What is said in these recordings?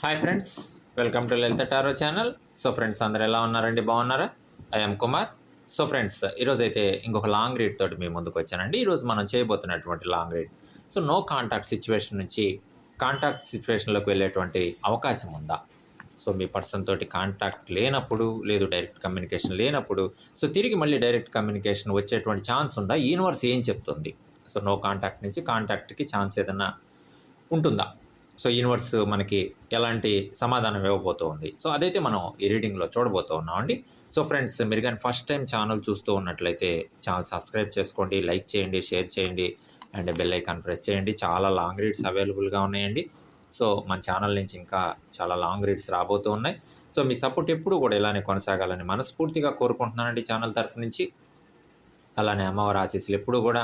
Hi friends welcome to Lalitha tarot channel so friends అందరు ఎలా ఉన్నారండి? బాగున్నారా? ఐఎమ్ కుమార్ సో ఫ్రెండ్స్ ఈరోజు అయితే ఇంకొక లాంగ్ రీడ్ తోటి మీ ముందుకు వచ్చానండి. ఈరోజు మనం చేయబోతున్నటువంటి long read so no contact situation నుంచి కాంటాక్ట్ సిచ్యువేషన్లోకి వెళ్ళేటువంటి అవకాశం ఉందా? సో మీ పర్సన్ తోటి కాంటాక్ట్ లేనప్పుడు లేదు డైరెక్ట్ కమ్యూనికేషన్ లేనప్పుడు సో తిరిగి మళ్ళీ డైరెక్ట్ కమ్యూనికేషన్ వచ్చేటువంటి ఛాన్స్ ఉందా? యూనివర్స్ ఏం చెప్తుంది? సో నో కాంటాక్ట్ నుంచి కాంటాక్ట్కి ఛాన్స్ ఏదన్నా ఉంటుందా? సో యూనివర్స్ మనకి ఎలాంటి సమాధానం ఇవ్వబోతూ ఉంది. సో అదైతే మనం ఈ రీడింగ్లో చూడబోతూ ఉన్నామండి. సో ఫ్రెండ్స్ మీరు కానీ ఫస్ట్ టైం ఛానల్ చూస్తూ ఉన్నట్లయితే ఛానల్ సబ్స్క్రైబ్ చేసుకోండి లైక్ చేయండి షేర్ చేయండి అండ్ బెల్ ఐకాన్ ప్రెస్ చేయండి. చాలా లాంగ్ రీడ్స్ అవైలబుల్గా ఉన్నాయండి. సో మన ఛానల్ నుంచి ఇంకా చాలా లాంగ్ రీడ్స్ రాబోతూ ఉన్నాయి. సో మీ సపోర్ట్ ఎప్పుడు కూడా ఇలానే కొనసాగాలని మనస్ఫూర్తిగా కోరుకుంటున్నానండి ఛానల్ తరఫు నుంచి. అలానే అమ్మవారి ఆశీస్సులు ఎప్పుడు కూడా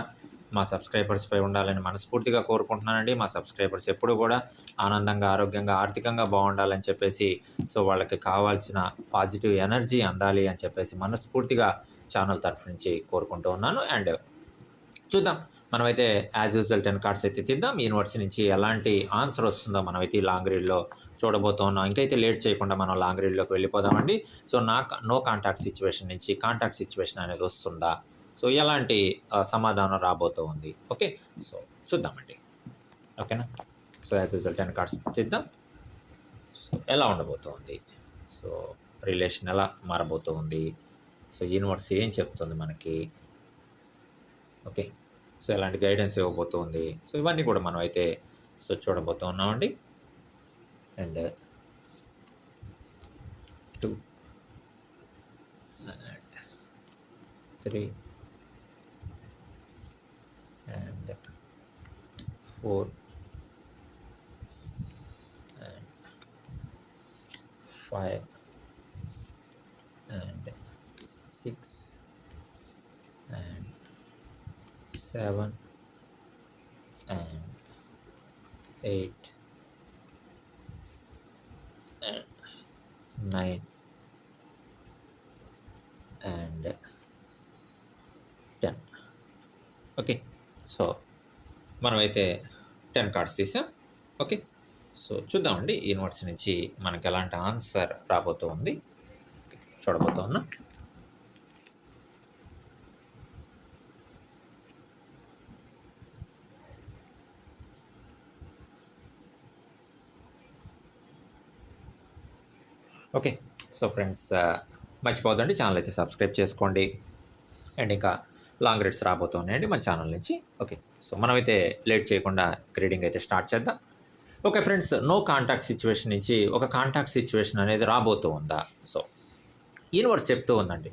మా సబ్స్క్రైబర్స్పై ఉండాలని మనస్ఫూర్తిగా కోరుకుంటున్నానండి. మా సబ్స్క్రైబర్స్ ఎప్పుడు కూడా ఆనందంగా ఆరోగ్యంగా ఆర్థికంగా బాగుండాలని చెప్పేసి సో వాళ్ళకి కావాల్సిన పాజిటివ్ ఎనర్జీ అందాలి అని చెప్పేసి మనస్ఫూర్తిగా ఛానల్ తరఫు నుంచి కోరుకుంటూ ఉన్నాను. అండ్ చూద్దాం మనమైతే యాజ్ యూజువల్ టెన్ కార్డ్స్ అయితే తీద్దాం. యూనివర్స్ నుంచి ఎలాంటి ఆన్సర్ వస్తుందో మనమైతే ఈ లాంగ్ రీడ్లో చూడబోతూ ఉన్నాం. ఇంకైతే లేట్ చేయకుండా మనం లాంగ్ రీడ్లోకి వెళ్ళిపోదామండి. సో నా నో కాంటాక్ట్ సిచ్యువేషన్ నుంచి కాంటాక్ట్ సిచ్యువేషన్ అనేది వస్తుందా? సో ఎలాంటి సమాధానం రాబోతూ ఉంది. ఓకే? సో చూద్దామండి. ఓకేనా? So as usual ten cards చూద్దాం సో ఎలా ఉండబోతోంది సో రిలేషన్ ఎలా మారబోతూ ఉంది? సో యూనివర్స్ ఏం చెప్తుంది మనకి? ఓకే? సో ఎలాంటి గైడెన్స్ ఇవ్వబోతుంది సో ఇవన్నీ కూడా మనం అయితే సో చూడబోతూ ఉన్నామండి. And two three four. And five. And six. And seven. And eight మనమైతే టెన్ కార్డ్స్ తీసాం. ఓకే. సో చూద్దామండి యూనివర్స్ నుంచి మనకు ఎలాంటి ఆన్సర్ రాబోతూ ఉంది. చూడబోతూ ఉన్నాం. ఓకే. సో ఫ్రెండ్స్ మర్చిపోదండి ఛానల్ అయితే సబ్స్క్రైబ్ చేసుకోండి. అండ్ ఇంకా లాంగ్ రైడ్స్ రాబోతున్నాయండి మన ఛానల్ నుంచి. ఓకే. సో మనమైతే లేట్ చేయకుండా గ్రీడింగ్ అయితే స్టార్ట్ చేద్దాం. Okay friends no contact situation నుంచి ఒక కాంటాక్ట్ సిచ్యువేషన్ అనేది రాబోతూ ఉందా? సో యూనివర్స్ చెప్తూ ఉందండి.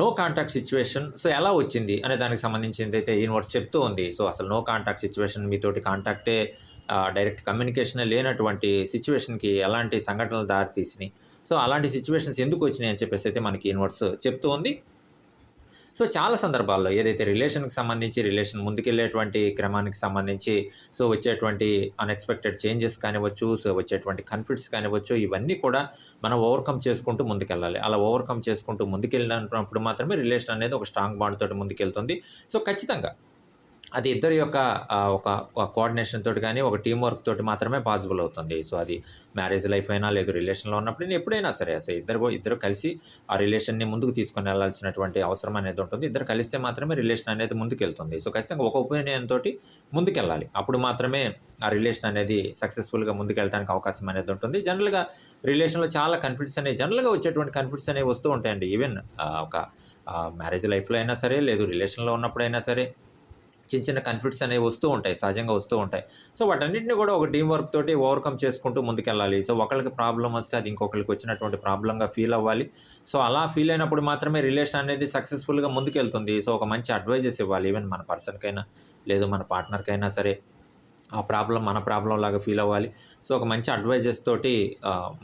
నో కాంటాక్ట్ సిచ్యువేషన్ సో ఎలా వచ్చింది అనే దానికి సంబంధించింది అయితే యూనివర్స్ చెప్తూ ఉంది. సో అసలు నో కాంటాక్ట్ సిచ్యువేషన్ మీతోటి కాంటాక్టే డైరెక్ట్ కమ్యూనికేషన్ లేనటువంటి సిచ్యువేషన్కి ఎలాంటి సంఘటనలు దారితీసినాయి? సో అలాంటి సిచ్యువేషన్స్ ఎందుకు వచ్చినాయి అని చెప్పేసి అయితే మనకి యూనివర్స్ చెప్తూ ఉంది. సో చాలా సందర్భాల్లో ఏదైతే రిలేషన్కి సంబంధించి రిలేషన్ ముందుకెళ్ళేటువంటి క్రమానికి సంబంధించి సో వచ్చేటువంటి అన్ఎక్స్పెక్టెడ్ చేంజెస్ కానివ్వచ్చు సో వచ్చేటువంటి కన్ఫ్లిక్ట్స్ కానివ్వచ్చు ఇవన్నీ కూడా మనం ఓవర్కమ్ చేసుకుంటూ ముందుకెళ్ళాలి. అలా ఓవర్కమ్ చేసుకుంటూ ముందుకెళ్ళినప్పుడు మాత్రమే రిలేషన్ అనేది ఒక స్ట్రాంగ్ బాండ్ తోటి ముందుకెళ్తుంది. సో ఖచ్చితంగా అది ఇద్దరి యొక్క ఒక కోఆర్డినేషన్ తోటి కానీ ఒక టీం వర్క్ తోటి మాత్రమే పాసిబుల్ అవుతుంది. సో అది మ్యారేజ్ లైఫ్ అయినా లేదు రిలేషన్లో ఉన్నప్పుడు ఎప్పుడైనా సరే అసలు ఇద్దరు ఇద్దరు కలిసి ఆ రిలేషన్ని ముందుకు తీసుకొని వెళ్ళాల్సినటువంటి అవసరం అనేది ఉంటుంది. ఇద్దరు కలిస్తే మాత్రమే రిలేషన్ అనేది ముందుకెళ్తుంది. సో ఖచ్చితంగా ఒక ఒపీనియన్ తోటి ముందుకెళ్ళాలి. అప్పుడు మాత్రమే ఆ రిలేషన్ అనేది సక్సెస్ఫుల్గా ముందుకెళ్ళడానికి అవకాశం అనేది ఉంటుంది. జనరల్గా రిలేషన్లో చాలా కన్ఫ్లిక్ట్స్ అనేవి జనరల్గా వచ్చేటువంటి కన్ఫ్లిక్ట్స్ అనేవి వస్తూ ఉంటాయండి. ఈవెన్ ఒక మ్యారేజ్ లైఫ్లో అయినా సరే లేదు రిలేషన్లో ఉన్నప్పుడైనా సరే చిన్న చిన్న కన్ఫ్లిక్ట్స్ అనేవి వస్తూ ఉంటాయి సహజంగా వస్తూ ఉంటాయి. సో వాటన్నిటిని కూడా ఒక టీం వర్క్ తోటి ఓవర్కమ్ చేసుకుంటూ ముందుకెళ్ళాలి. సో ఒకరికి ప్రాబ్లం వస్తే అది ఇంకొకరికి వచ్చినటువంటి ప్రాబ్లంగా ఫీల్ అవ్వాలి. సో అలా ఫీల్ అయినప్పుడు మాత్రమే రిలేషన్ అనేది సక్సెస్ఫుల్గా ముందుకెళ్తుంది. సో ఒక మంచి అడ్వైజెస్ ఇవ్వాలి ఈవెన్ మన పర్సన్కైనా లేదు మన పార్ట్నర్కైనా సరే. ఆ ప్రాబ్లం మన ప్రాబ్లం లాగా ఫీల్ అవ్వాలి. సో ఒక మంచి అడ్వైజెస్ తోటి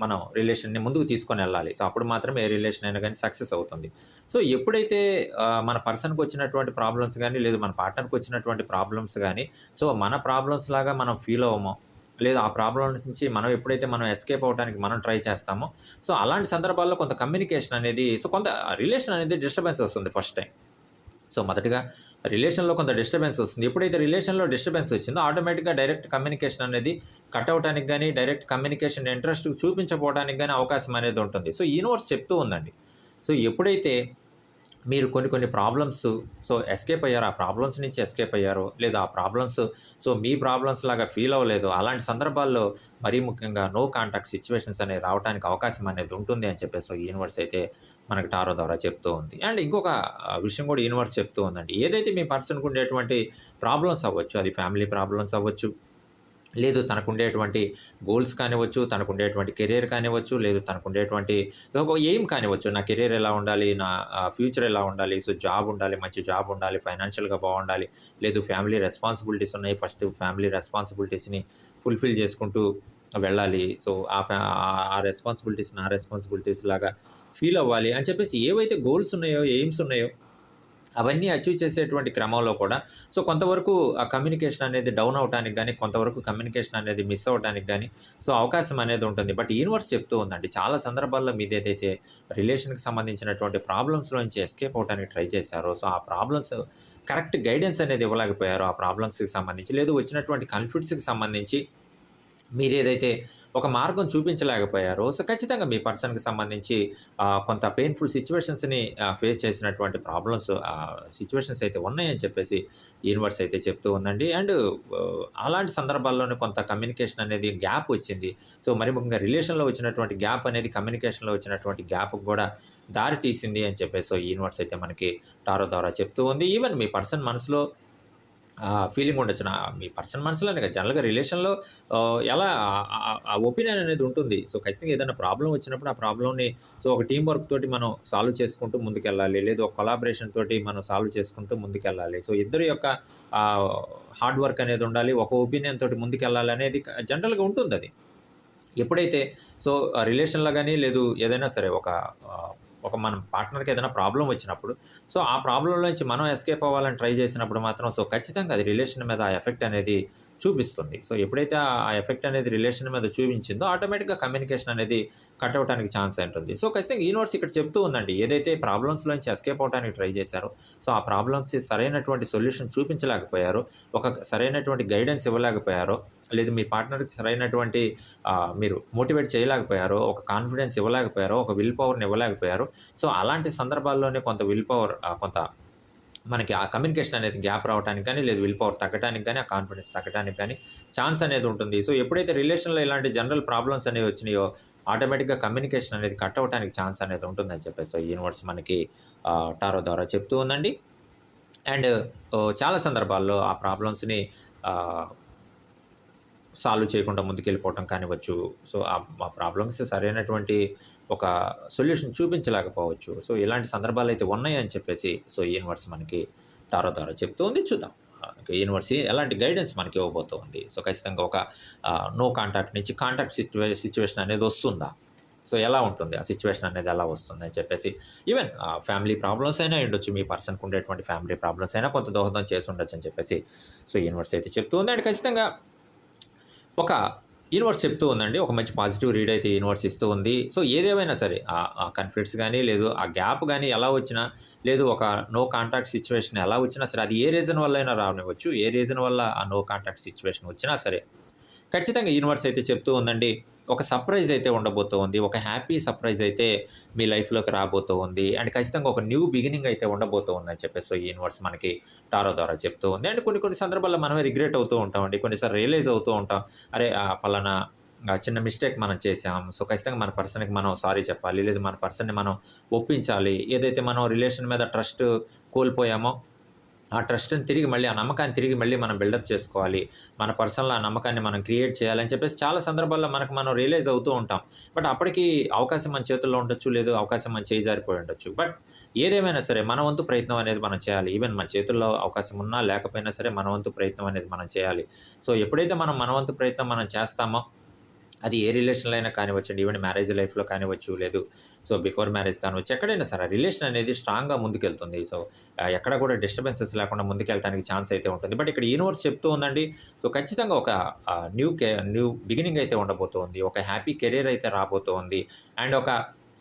మనం రిలేషన్ని ముందుకు తీసుకొని వెళ్ళాలి. సో అప్పుడు మాత్రమే ఏ రిలేషన్ అయినా కానీ సక్సెస్ అవుతుంది. సో ఎప్పుడైతే మన పర్సన్కి వచ్చినటువంటి ప్రాబ్లమ్స్ కానీ లేదు మన పార్ట్నర్కి వచ్చినటువంటి ప్రాబ్లమ్స్ కానీ సో మన ప్రాబ్లమ్స్ లాగా మనం ఫీల్ అవ్వమో లేదు ఆ ప్రాబ్లమ్స్ నుంచి మనం ఎప్పుడైతే మనం ఎస్కేప్ అవడానికి మనం ట్రై చేస్తామో సో అలాంటి సందర్భాల్లో కొంత కమ్యూనికేషన్ అనేది సో కొంత రిలేషన్ అనేది డిస్టర్బెన్స్ వస్తుంది ఫస్ట్ టైం. సో మొదటిగా రిలేషన్లో కొంత డిస్టర్బెన్స్ వస్తుంది. ఎప్పుడైతే రిలేషన్లో డిస్టర్బెన్స్ వచ్చిందో ఆటోమేటిక్గా డైరెక్ట్ కమ్యూనికేషన్ అనేది కట్ అవడానికి కానీ డైరెక్ట్ కమ్యూనికేషన్ ఇంట్రెస్ట్ చూపించకపోవడానికి కానీ అవకాశం అనేది ఉంటుంది. సో యూనివర్స్ చెప్తూ ఉందండి. సో ఎప్పుడైతే మీరు కొన్ని కొన్ని ప్రాబ్లమ్స్ సో ఎస్కేప్ అయ్యారు ఆ ప్రాబ్లమ్స్ నుంచి ఎస్కేప్ అయ్యారు లేదా ఆ ప్రాబ్లమ్స్ సో మీ ప్రాబ్లమ్స్ లాగా ఫీల్ అవ్వలేదు అలాంటి సందర్భాల్లో మరీ ముఖ్యంగా నో కాంటాక్ట్ సిచ్యువేషన్స్ అనేవి రావడానికి అవకాశం అనేది ఉంటుంది అని చెప్పేసి సో యూనివర్స్ అయితే మనకి టారో ద్వారా చెప్తూ ఉంది. అండ్ ఇంకొక విషయం కూడా యూనివర్స్ చెప్తూ ఉందండి. ఏదైతే మీ పర్సన్కి ఉండేటువంటి ప్రాబ్లమ్స్ అవ్వచ్చు అది ఫ్యామిలీ ప్రాబ్లమ్స్ అవ్వచ్చు లేదు తనకు ఉండేటువంటి గోల్స్ కానివ్వచ్చు తనకు ఉండేటువంటి కెరీర్ కానివ్వచ్చు లేదు తనకు ఉండేటువంటి ఒక ఎయిమ్ కానివ్వచ్చు నా కెరీర్ ఎలా ఉండాలి నా ఫ్యూచర్ ఎలా ఉండాలి సో జాబ్ ఉండాలి మంచి జాబ్ ఉండాలి ఫైనాన్షియల్గా బాగుండాలి లేదు ఫ్యామిలీ రెస్పాన్సిబిలిటీస్ ఉన్నాయి ఫస్ట్ ఫ్యామిలీ రెస్పాన్సిబిలిటీస్ని ఫుల్ఫిల్ చేసుకుంటూ వెళ్ళాలి. సో ఆ ఫ్యా ఆ- రెస్పాన్సిబిలిటీస్ నా రెస్పాన్సిబిలిటీస్ లాగా ఫీల్ అవ్వాలి అని చెప్పేసి ఏవైతే గోల్స్ ఉన్నాయో ఎయిమ్స్ ఉన్నాయో అవన్నీ అచీవ్ చేసేటువంటి క్రమంలో కూడా సో కొంతవరకు ఆ కమ్యూనికేషన్ అనేది డౌన్ అవడానికి కానీ కొంతవరకు కమ్యూనికేషన్ అనేది మిస్ అవ్వడానికి కానీ సో అవకాశం అనేది ఉంటుంది. బట్ యూనివర్స్ చెప్తూ ఉందండి. చాలా సందర్భాల్లో మీది ఏదైతే రిలేషన్కి సంబంధించినటువంటి ప్రాబ్లమ్స్లోంచి ఎస్కేప్ అవడానికి ట్రై చేశారో సో ఆ ప్రాబ్లమ్స్ కరెక్ట్ గైడెన్స్ అనేది ఇవ్వలేకపోయారు ఆ ప్రాబ్లమ్స్కి సంబంధించి లేదు వచ్చినటువంటి కన్ఫ్లిక్ట్స్కి సంబంధించి మీరు ఏదైతే ఒక మార్గం చూపించలేకపోయారో సో ఖచ్చితంగా మీ పర్సన్కి సంబంధించి కొంత పెయిన్ఫుల్ సిచ్యువేషన్స్ని ఫేస్ చేసినటువంటి ప్రాబ్లమ్స్ సిచ్యువేషన్స్ అయితే ఉన్నాయని చెప్పేసి యూనివర్స్ అయితే చెప్తూ ఉందండి. అండ్ అలాంటి సందర్భాల్లోనే కొంత కమ్యూనికేషన్ అనేది గ్యాప్ వచ్చింది. సో మరి ముఖ్యంగా రిలేషన్లో వచ్చినటువంటి గ్యాప్ అనేది కమ్యూనికేషన్లో వచ్చినటువంటి గ్యాప్ కూడా దారి తీసింది అని చెప్పేసి సో యూనివర్స్ అయితే మనకి టారో ద్వారా చెప్తూ ఉంది. ఈవెన్ మీ పర్సన్ మనసులో ఫీలింగ్ ఉండొచ్చు. నా మీ పర్సన్ మనసులోనే కదా జనరల్గా రిలేషన్లో ఎలా ఆ ఒపీనియన్ అనేది ఉంటుంది. సో ఖచ్చితంగా ఏదైనా ప్రాబ్లం వచ్చినప్పుడు ఆ ప్రాబ్లమ్ని సో ఒక టీం వర్క్ తోటి మనం సాల్వ్ చేసుకుంటూ ముందుకెళ్ళాలి. లేదు ఒక కొలాబరేషన్ తోటి మనం సాల్వ్ చేసుకుంటూ ముందుకెళ్ళాలి. సో ఇద్దరి యొక్క హార్డ్ వర్క్ అనేది ఉండాలి. ఒక ఒపీనియన్ తోటి ముందుకెళ్ళాలి అనేది జనరల్గా ఉంటుంది అది ఎప్పుడైతే సో రిలేషన్లో కానీ లేదు ఏదైనా సరే ఒక ఒక మన పార్ట్నర్కి ఏదైనా ప్రాబ్లం వచ్చినప్పుడు సో ఆ ప్రాబ్లం నుంచి మనం ఎస్కేప్ అవ్వాలని ట్రై చేసినప్పుడు మాత్రం సో ఖచ్చితంగా అది రిలేషన్ మీద ఆ ఎఫెక్ట్ అనేది చూపిస్తుంది. సో ఎప్పుడైతే ఆ ఎఫెక్ట్ అనేది రిలేషన్ మీద చూపించిందో ఆటోమేటిక్గా కమ్యూనికేషన్ అనేది కట్ అవడానికి ఛాన్స్ ఉంటుంది సో ఖచ్చితంగా యూనివర్స్ ఇక్కడ చెప్తూ ఉందండి. ఏదైతే ప్రాబ్లమ్స్లోంచి ఎస్కేప్ అవడానికి ట్రై చేశారో సో ఆ ప్రాబ్లమ్స్ సరైనటువంటి సొల్యూషన్ చూపించలేకపోయారో ఒక సరైనటువంటి గైడెన్స్ ఇవ్వలేకపోయారో లేదు మీ పార్ట్నర్కి సరైనటువంటి మీరు మోటివేట్ చేయలేకపోయారో ఒక కాన్ఫిడెన్స్ ఇవ్వలేకపోయారో ఒక విల్ పవర్ని ఇవ్వలేకపోయారో సో అలాంటి సందర్భాల్లోనే కొంత విల్ పవర్ కొంత మనకి ఆ కమ్యూనికేషన్ అనేది గ్యాప్ రావడానికి కానీ లేదు విల్ పవర్ తగ్గడానికి కానీ ఆ కాన్ఫిడెన్స్ తగ్గడానికి కానీ ఛాన్స్ అనేది ఉంటుంది. సో ఎప్పుడైతే రిలేషన్లో ఇలాంటి జనరల్ ప్రాబ్లమ్స్ అనేవి వచ్చినాయో ఆటోమేటిక్గా కమ్యూనికేషన్ అనేది కట్ అవ్వడానికి ఛాన్స్ అనేది ఉంటుందని చెప్పేసి సో యూనివర్స్ మనకి టారో ద్వారా చెప్తూ ఉందండి. అండ్ చాలా సందర్భాల్లో ఆ ప్రాబ్లమ్స్ని సాల్వ్ చేయకుండా ముందుకెళ్ళిపోవటం కానివ్వచ్చు. సో ఆ ప్రాబ్లమ్స్ సరైనటువంటి ఒక సొల్యూషన్ చూపించలేకపోవచ్చు. సో ఇలాంటి సందర్భాలు అయితే ఉన్నాయని చెప్పేసి సో యూనివర్స్ మనకి టారో ద్వారా చెప్తూ ఉంది చూద్దాం యూనివర్స్ ఎలాంటి గైడెన్స్ మనకి ఇవ్వబోతుంది. సో ఖచ్చితంగా ఒక నో కాంటాక్ట్ నుంచి కాంటాక్ట్ సిచ్యువే సిచ్యువేషన్ అనేది వస్తుందా? సో ఎలా ఉంటుంది? ఆ సిచ్యువేషన్ అనేది ఎలా వస్తుంది అని చెప్పేసి ఈవెన్ ఫ్యామిలీ ప్రాబ్లమ్స్ అయినా ఉండొచ్చు. మీ పర్సన్కి ఉండేటువంటి ఫ్యామిలీ ప్రాబ్లమ్స్ అయినా కొంత దోహదం చేసి ఉండొచ్చు అని చెప్పేసి సో యూనివర్స్ అయితే చెప్తూ ఉంది అండ్ ఖచ్చితంగా ఒక యూనివర్స్ చెప్తూ ఉందండి. ఒక మంచి పాజిటివ్ రీడ్ అయితే యూనివర్స్ ఇస్తూ ఉంది. సో ఏదేమైనా సరే ఆ కన్ఫ్లిక్ట్స్ కానీ లేదు ఆ గ్యాప్ కానీ ఎలా వచ్చినా లేదు ఒక నో కాంటాక్ట్ సిచ్యువేషన్ ఎలా వచ్చినా సరే అది ఏ రీజన్ వల్ల అయినా రానివ్వచ్చు. ఏ రీజన్ వల్ల ఆ నో కాంటాక్ట్ సిచ్యువేషన్ వచ్చినా సరే ఖచ్చితంగా యూనివర్స్ అయితే చెప్తూ ఉందండి. ఒక సర్ప్రైజ్ అయితే ఉండబోతూ ఉంది. ఒక హ్యాపీ సర్ప్రైజ్ అయితే మీ లైఫ్లోకి రాబోతూ ఉంది. అండ్ ఖచ్చితంగా ఒక న్యూ బిగినింగ్ అయితే ఉండబోతూ ఉంది అని చెప్పేసి సో ఈ యూనివర్స్ మనకి టారో ద్వారా చెప్తూ ఉంది. అండ్ కొన్ని కొన్ని సందర్భాల్లో మనమే రిగ్రెట్ అవుతూ ఉంటామండి కొన్నిసార్లు రియలైజ్ అవుతూ ఉంటాం. అరే పలానా చిన్న మిస్టేక్ మనం చేసాం సో ఖచ్చితంగా మన పర్సన్కి మనం సారీ చెప్పాలి. లేదు మన పర్సన్ని మనం ఒప్పించాలి. ఏదైతే మనం రిలేషన్ మీద ట్రస్ట్ కోల్పోయామో ఆ ట్రస్ట్ని తిరిగి మళ్ళీ ఆ నమ్మకాన్ని తిరిగి మళ్ళీ మనం బిల్డప్ చేసుకోవాలి. మన పర్సనల్ ఆ నమ్మకాన్ని మనం క్రియేట్ చేయాలని చెప్పేసి చాలా సందర్భాల్లో మనకు మనం రియలైజ్ అవుతూ ఉంటాం. బట్ అప్పటికి అవకాశం మన చేతుల్లో ఉండొచ్చు లేదు అవకాశం మన చేయి జారిపోయి ఉండొచ్చు. బట్ ఏదేమైనా సరే మన వంతు ప్రయత్నం అనేది మనం చేయాలి. ఈవెన్ మన చేతుల్లో అవకాశం ఉన్నా లేకపోయినా సరే మన వంతు ప్రయత్నం అనేది మనం చేయాలి. సో ఎప్పుడైతే మనం మన వంతు ప్రయత్నం మనం చేస్తామో అది ఏ రిలేషన్లో అయినా కానివచ్చండి ఈవెన్ మ్యారేజ్ లైఫ్లో కానివ్వచ్చు లేదు. సో బిఫోర్ మ్యారేజ్ కానివచ్చు ఎక్కడైనా సరే రిలేషన్ అనేది స్ట్రాంగ్గా ముందుకెళ్తుంది. సో ఎక్కడ కూడా డిస్టర్బెన్సెస్ లేకుండా ముందుకెళ్ళడానికి ఛాన్స్ అయితే ఉంటుంది. బట్ ఇక్కడ యూనివర్స్ చెప్తూ ఉందండి. సో ఖచ్చితంగా ఒక న్యూ కే న్యూ బిగినింగ్ అయితే ఉండబోతోంది. ఒక హ్యాపీ కెరీర్ అయితే రాబోతోంది. అండ్ ఒక